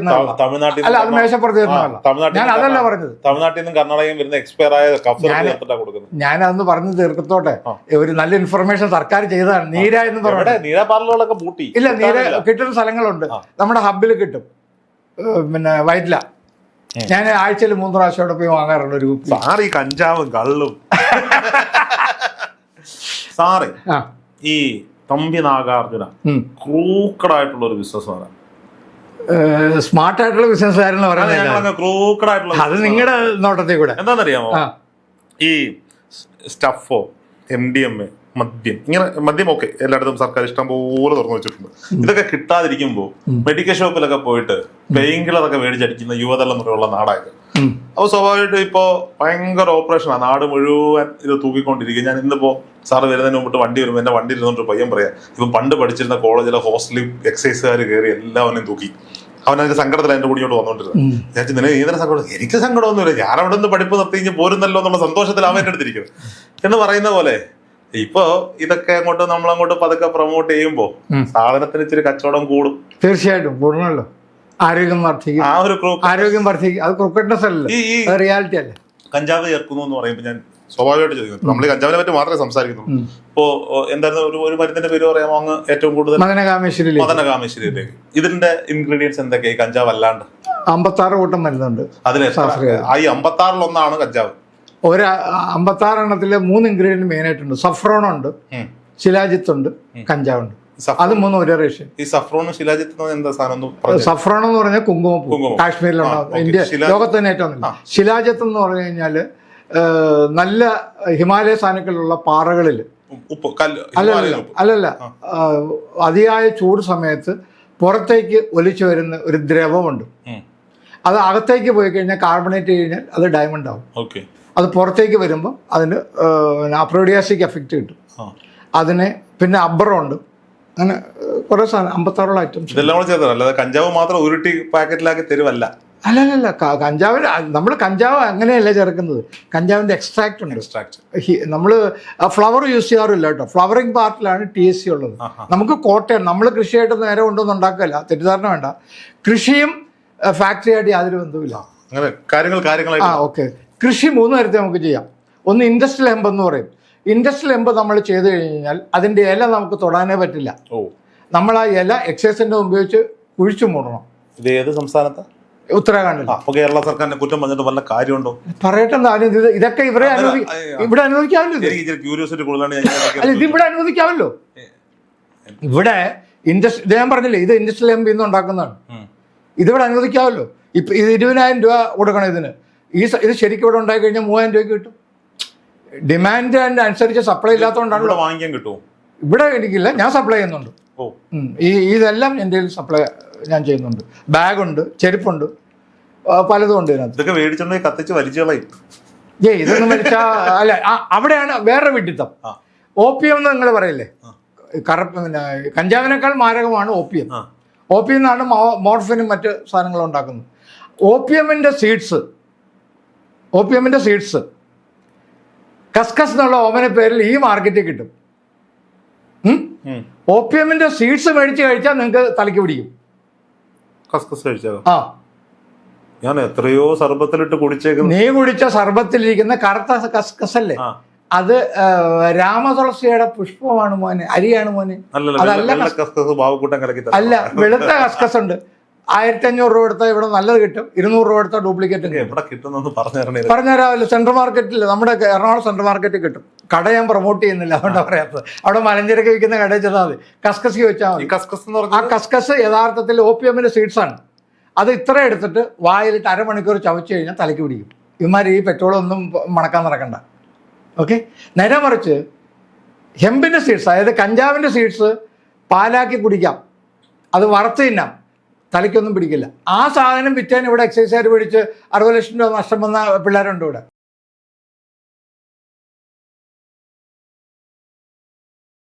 S2: തമിഴ്നാട്ടിൽ
S1: അല്ല അത് മേശപ്പുറത്ത്.
S2: തമിഴ്നാട്ടിൽ
S1: ഞാൻ അതല്ല പറഞ്ഞത്.
S2: തമിഴ്നാട്ടിൽ നിന്നും കർണാടകയും വരുന്ന എക്സ്പയർ ആയ കൊടുക്കുന്നത്.
S1: ഞാൻ അതൊന്ന് പറഞ്ഞു തീർക്കത്തോട്ടെ. ഒരു നല്ല ഇൻഫർമേഷൻ സർക്കാർ ചെയ്തതാണ്. നീര എന്ന് പറഞ്ഞത്.
S2: നീര പാർലറുകളൊക്കെ പൂട്ടി.
S1: ഇല്ല നീര. കിട്ടുന്ന സ്ഥലങ്ങളുണ്ട്. നമ്മുടെ ഹബിൽ കിട്ടും. പിന്നെ വൈറ്റില. ഞാൻ ആഴ്ചയിൽ മൂന്ന് പ്രാവശ്യം അവിടെ പോയി വാങ്ങാറുണ്ട് ഒരു
S2: സാറ് കഞ്ചാവും കള്ളും. സാറി ഈ തമ്പി നാഗാർജുന. ക്രൂക്കഡായിട്ടുള്ള ഒരു ബിസിനസ്സാണ്
S1: സ്മാർട്ടായിട്ടുള്ള സ്മാർട്ട് ആയിട്ടുള്ള ബിസിനസ്സുകാരെന്ന് പറയുന്നത്
S2: ക്രൂക്കഡായിട്ടുള്ള
S1: അത് നിങ്ങളുടെ നോട്ടത്തിൽ കൂടെ.
S2: എന്താണെന്നറിയാമോ ഈ സ്റ്റഫോ എം ഡി എം എ മദ്യം ഇങ്ങനെ മദ്യം ഓക്കെ എല്ലായിടത്തും സർക്കാർ ഇഷ്ടം പോലെ തുറന്നു വെച്ചിട്ടുണ്ട്. ഇതൊക്കെ കിട്ടാതിരിക്കുമ്പോൾ മെഡിക്കൽ ഷോപ്പിലൊക്കെ പോയിട്ട് പെയിൻ കിളറൊക്കെ മേടിച്ചടിക്കുന്ന യുവതലമുറയുള്ള നാടായത്. അപ്പോൾ സ്വാഭാവികമായിട്ടും ഇപ്പോൾ ഭയങ്കര ഓപ്പറേഷനാണ് നാട് മുഴുവൻ ഇത് തൂക്കിക്കൊണ്ടിരിക്കും ഞാൻ ഇന്നിപ്പോ സാറ് വരുന്നതിന് മുമ്പിട്ട് വണ്ടി വരുമ്പോൾ എന്റെ വണ്ടി ഇരുന്നോണ്ട് പയ്യൻ പറയാം ഇപ്പം പണ്ട് പഠിച്ചിരുന്ന കോളേജിലെ ഹോസ്റ്റലിൽ എക്സൈസുകാർ കയറി എല്ലാവരെയും തൂക്കി. അവൻ അതിന്റെ സങ്കടത്തിൽ എന്റെ കൂടിയോട്ട് വന്നോണ്ടിരുന്നത്. ഞാൻ ഏതൊരു സങ്കടം എനിക്ക് സങ്കടമൊന്നുമില്ല. ഞാൻ അവിടെ നിന്ന് പഠിപ്പ് നിർത്തി കഴിഞ്ഞ് പോരുന്നല്ലോ എന്നുള്ള സന്തോഷത്തിൽ അവൻ എടുത്തിരിക്കും എന്ന് പറയുന്ന പോലെ ഇപ്പോ ഇതൊക്കെ അങ്ങോട്ട് നമ്മളങ്ങോട്ട് പതുക്കെ പ്രൊമോട്ട് ചെയ്യുമ്പോ
S1: ഉം.
S2: സാധനത്തിന് ഇച്ചിരി കച്ചവടം കൂടും.
S1: തീർച്ചയായിട്ടും കൂടണമല്ലോ ആരോഗ്യം വർദ്ധിക്കും.
S2: ആ ഒരു
S1: ആരോഗ്യം വർദ്ധിക്കും. അത് ക്രിക്കറ്റ്നസ് അത് റിയാലിറ്റി അല്ല?
S2: കഞ്ചാവ് ചേർക്കുന്നു എന്ന് പറയുമ്പോൾ ഞാൻ സ്വാഭാവികമായിട്ട് ചോദിക്കുന്നു. നമ്മൾ ഈ കഞ്ചാവിനെ പറ്റി മാത്രമേ
S1: സംസാരിക്കുന്നു.
S2: ഇപ്പോ എന്തായിരുന്നു ഒരു ഒരു മരുന്നിന്റെ പേര് പറയാമോ അങ്ങ് ഏറ്റവും കൂടുതൽ?
S1: മദനകാമേശ്വരിയിൽ
S2: മദനകാമേശ്വരിയിലേക്ക്. ഇതിന്റെ ഇൻഗ്രീഡിയൻസ് എന്തൊക്കെയാ ഈ കഞ്ചാവ് അല്ലാണ്ട്.
S1: അമ്പത്താറ് കൂട്ടം മരുന്നുണ്ട്.
S2: അതിനെ ഈ അമ്പത്താറിൽ ഒന്നാണ് കഞ്ചാവ്.
S1: ഒരു അമ്പത്താറ് എണ്ണത്തിലെ മൂന്ന് ഇൻഗ്രീഡിയന്റ് മെയിൻ ആയിട്ടുണ്ട്. സഫ്രോണുണ്ട്. ഉണ്ട് കഞ്ചാവുണ്ട്. അത് മൂന്നും ഒരേ റേഷ്യം.
S2: ഈ സഫ്രോണും ശിലാജിത്ത് എന്താ സാധനം.
S1: സഫ്രോൺ എന്ന് പറഞ്ഞാൽ കുങ്കുമപ്പൂ.
S2: കുങ്കുമം.
S1: കാശ്മീരിലുണ്ടാവും ഇന്ത്യ ലോകത്ത് തന്നെ ഏറ്റവും ശിലാജിത്ത് എന്ന് പറഞ്ഞു കഴിഞ്ഞാൽ നല്ല ഹിമാലയ സാധനങ്ങളിലുള്ള പാറകളിൽ അല്ലല്ല അല്ലല്ല. അതിയായ ചൂട് സമയത്ത് പുറത്തേക്ക് ഒലിച്ചു വരുന്ന ഒരു ദ്രവമുണ്ട്. അത് അകത്തേക്ക് പോയി കഴിഞ്ഞാൽ കാർബണേറ്റ് കഴിഞ്ഞാൽ അത് ഡയമണ്ട് ആവും അത് പുറത്തേക്ക് വരുമ്പോൾ അതിന് അപ്രോഡിയാസിക് എഫക്റ്റ് കിട്ടും.
S2: അതിനെ
S1: അതിന് പിന്നെ അബ്ബറുണ്ട് അങ്ങനെ കുറെ സാധനം അമ്പത്താറോളം ഐറ്റംസ്
S2: ഇതെല്ലാം കൂടെ ചേർത്തത് അല്ലാതെ കഞ്ചാവ് മാത്രം ഉരുട്ടി പാക്കറ്റിലാക്കി തരുവല്ല.
S1: അല്ലല്ല കഞ്ചാവ് നമ്മൾ കഞ്ചാവ് അങ്ങനെയല്ല ചേർക്കുന്നത്. കഞ്ചാവിന്റെ എക്സ്ട്രാക്റ്റ് ഉണ്ട്.
S2: എക്സ്ട്രാക്ട്
S1: നമ്മൾ ഫ്ലവർ യൂസ് ചെയ്യാറില്ല കേട്ടോ. ഫ്ലവറിംഗ് പാർട്ടിലാണ് ടി എസ് സി ഉള്ളത്. നമുക്ക് കോട്ടയം നമ്മൾ കൃഷിയായിട്ട് നേരെ കൊണ്ടൊന്നും ഉണ്ടാക്കില്ല തെറ്റിദ്ധാരണ വേണ്ട. കൃഷിയും ഫാക്ടറിയായിട്ട് യാതൊരു ബന്ധവുമില്ല.
S2: അങ്ങനെ കാര്യങ്ങൾ
S1: ആ ഓക്കെ കൃഷി മൂന്ന് തരത്തിൽ നമുക്ക് ചെയ്യാം. ഒന്ന് ഇൻഡസ്ട്രിയൽ ഹെമ്പ് എന്ന് പറയും. ഇൻഡസ്ട്രിയൽ ഹെമ്പ് നമ്മൾ ചെയ്ത് കഴിഞ്ഞാൽ അതിന്റെ ഇല നമുക്ക് തൊടാനേ പറ്റില്ല.
S2: ഓ.
S1: നമ്മൾ ആ ഇല എക്സൈസിന്റെ ഉപയോഗിച്ച് കുഴിച്ചു മൂടണം.
S2: ഇത് ഏത് സംസ്ഥാനത്ത്?
S1: ഉത്തരാഖണ്ഡിൽ.
S2: അപ്പൊ കേരള സർക്കാരിനെ കുറ്റം പറഞ്ഞിട്ട് വല്ല കാര്യമുണ്ടോ?
S1: പറയട്ടെ ഇത് ഇതൊക്കെ ഇവരെ ഇവിടെ അനുവദിക്കാമല്ലോ
S2: ക്യൂരിയോസിറ്റി കൂടുതലാണ്
S1: ഇത് ഇവിടെ അനുവദിക്കാമല്ലോ. ഇവിടെ ഇൻഡസ്ട്രി ഇത് ഞാൻ പറഞ്ഞില്ലേ ഇത് ഇൻഡസ്ട്രിയൽ എം നിന്ന് ഉണ്ടാക്കുന്നതാണ്. ഇതിവിടെ അനുവദിക്കാമല്ലോ. ഇപ്പൊ ഇത് ഇരുപതിനായിരം രൂപ കൊടുക്കണം ഇതിന്. ഈ ഇത് ശരിക്കും ഇവിടെ ഉണ്ടായി കഴിഞ്ഞാൽ മൂവായിരം രൂപയ്ക്ക് കിട്ടും. ഡിമാൻഡ് അനുസരിച്ച് സപ്ലൈ
S2: ഇല്ലാത്തതുകൊണ്ടാണ് വാങ്ങിക്കാൻ കിട്ടുമോ?
S1: ഇവിടെ എനിക്കില്ല ഞാൻ സപ്ലൈ ചെയ്യുന്നുണ്ട്. ഈ ഇതെല്ലാം എന്റെ സപ്ലൈ ഞാൻ ചെയ്യുന്നുണ്ട്. ബാഗുണ്ട് ചെരുപ്പുണ്ട് പലതും ഉണ്ട് ഇതിനകത്ത്.
S2: ഇതൊക്കെ മേടിച്ചോണ്ട് കത്തിച്ച് വലിച്ചുകളയും
S1: ഏ ഇതൊന്നും മരിച്ച അല്ല അവിടെയാണ് വേറെ വിഡിത്തം. ഓപ്പിയം എന്ന് നിങ്ങൾ പറയില്ലേ? കറപ്പ് പിന്നെ കഞ്ചാവിനേക്കാൾ മാരകമാണ് ഓപ്പിയം. ഓപ്പിയം എന്നാണ് മോർഫിനും മറ്റ് സാധനങ്ങളും ഉണ്ടാക്കുന്നത്. ഓപ്പിയമിന്റെ സീഡ്സ് ഓപ്പിയമിന്റെ സീഡ്സ് കസ്കസ് എന്നുള്ള ഓമന പേരിൽ ഈ മാർക്കറ്റിൽ കിട്ടും. ഓപ്പിയമിന്റെ സീഡ്സ് മേടിച്ച് കഴിച്ചാൽ നിങ്ങൾക്ക് തലയ്ക്ക് പിടിക്കും.
S2: കസ്കസ്
S1: ആ.
S2: ഞാൻ എത്രയോ സർബത്തിലിട്ട് കുടിച്ചേക്കുന്നു.
S1: നീ കുടിച്ച സർബത്തിലിരിക്കുന്ന കറുത്ത കസ്കസ് അല്ലേ? അത് രാമതുളസിയുടെ പുഷ്പമാണ് മോനെ അരിയാണ് മോനെ. അതല്ല അല്ല വെളുത്ത കസ്കസ് ഉണ്ട്. ആയിരത്തി അഞ്ഞൂറ് രൂപ എടുത്താൽ ഇവിടെ നല്ലത് കിട്ടും. ഇരുന്നൂറ് രൂപ എടുത്താൽ ഡ്യൂപ്ലിക്കേറ്റ്
S2: എവിടെ പറഞ്ഞു
S1: പറഞ്ഞുതരാമല്ലോ സെൻട്രൽ മാർക്കറ്റിൽ നമ്മുടെ എറണാകുളം സെൻട്രൽ മാർക്കറ്റിൽ കിട്ടും. കട ഞാൻ പ്രൊമോട്ട് ചെയ്യുന്നില്ല അതുകൊണ്ട് പറയാത്തത്. അവിടെ മലഞ്ചരക്ക് വിൽക്കുന്ന കടയിൽ ചെന്നാൽ മതി. കസ്കസ് ചോദിച്ചാൽ
S2: ഈ
S1: മതി
S2: കസ്കസ് എന്ന്
S1: ആ
S2: പറഞ്ഞാൽ
S1: കസ്കസ് യഥാർത്ഥത്തിൽ ഓപ്പിയമിന്റെ സീഡ്സ് ആണ്. അത് ഇത്ര എടുത്തിട്ട് വായിലിട്ട് അരമണിക്കൂർ ചവച്ച് കഴിഞ്ഞാൽ തലയ്ക്ക് പിടിക്കും. ഇവന്മാർ ഈ പെട്രോളൊന്നും മണക്കാൻ നടക്കണ്ട. ഓക്കെ നേരെ മറിച്ച് ഹെമ്പിന്റെ സീഡ്സ് അതായത് കഞ്ചാവിന്റെ സീഡ്സ് പാലാക്കി കുടിക്കാം. അത് വറുത്ത് തിന്നാം. തലയ്ക്കൊന്നും പിടിക്കില്ല. ആ സാധനം വിറ്റാൻ ഇവിടെ എക്സൈസുകാർ പിടിച്ച് അറുപത് ലക്ഷം രൂപ നഷ്ടം വന്ന പിള്ളേരുണ്ട് ഇവിടെ.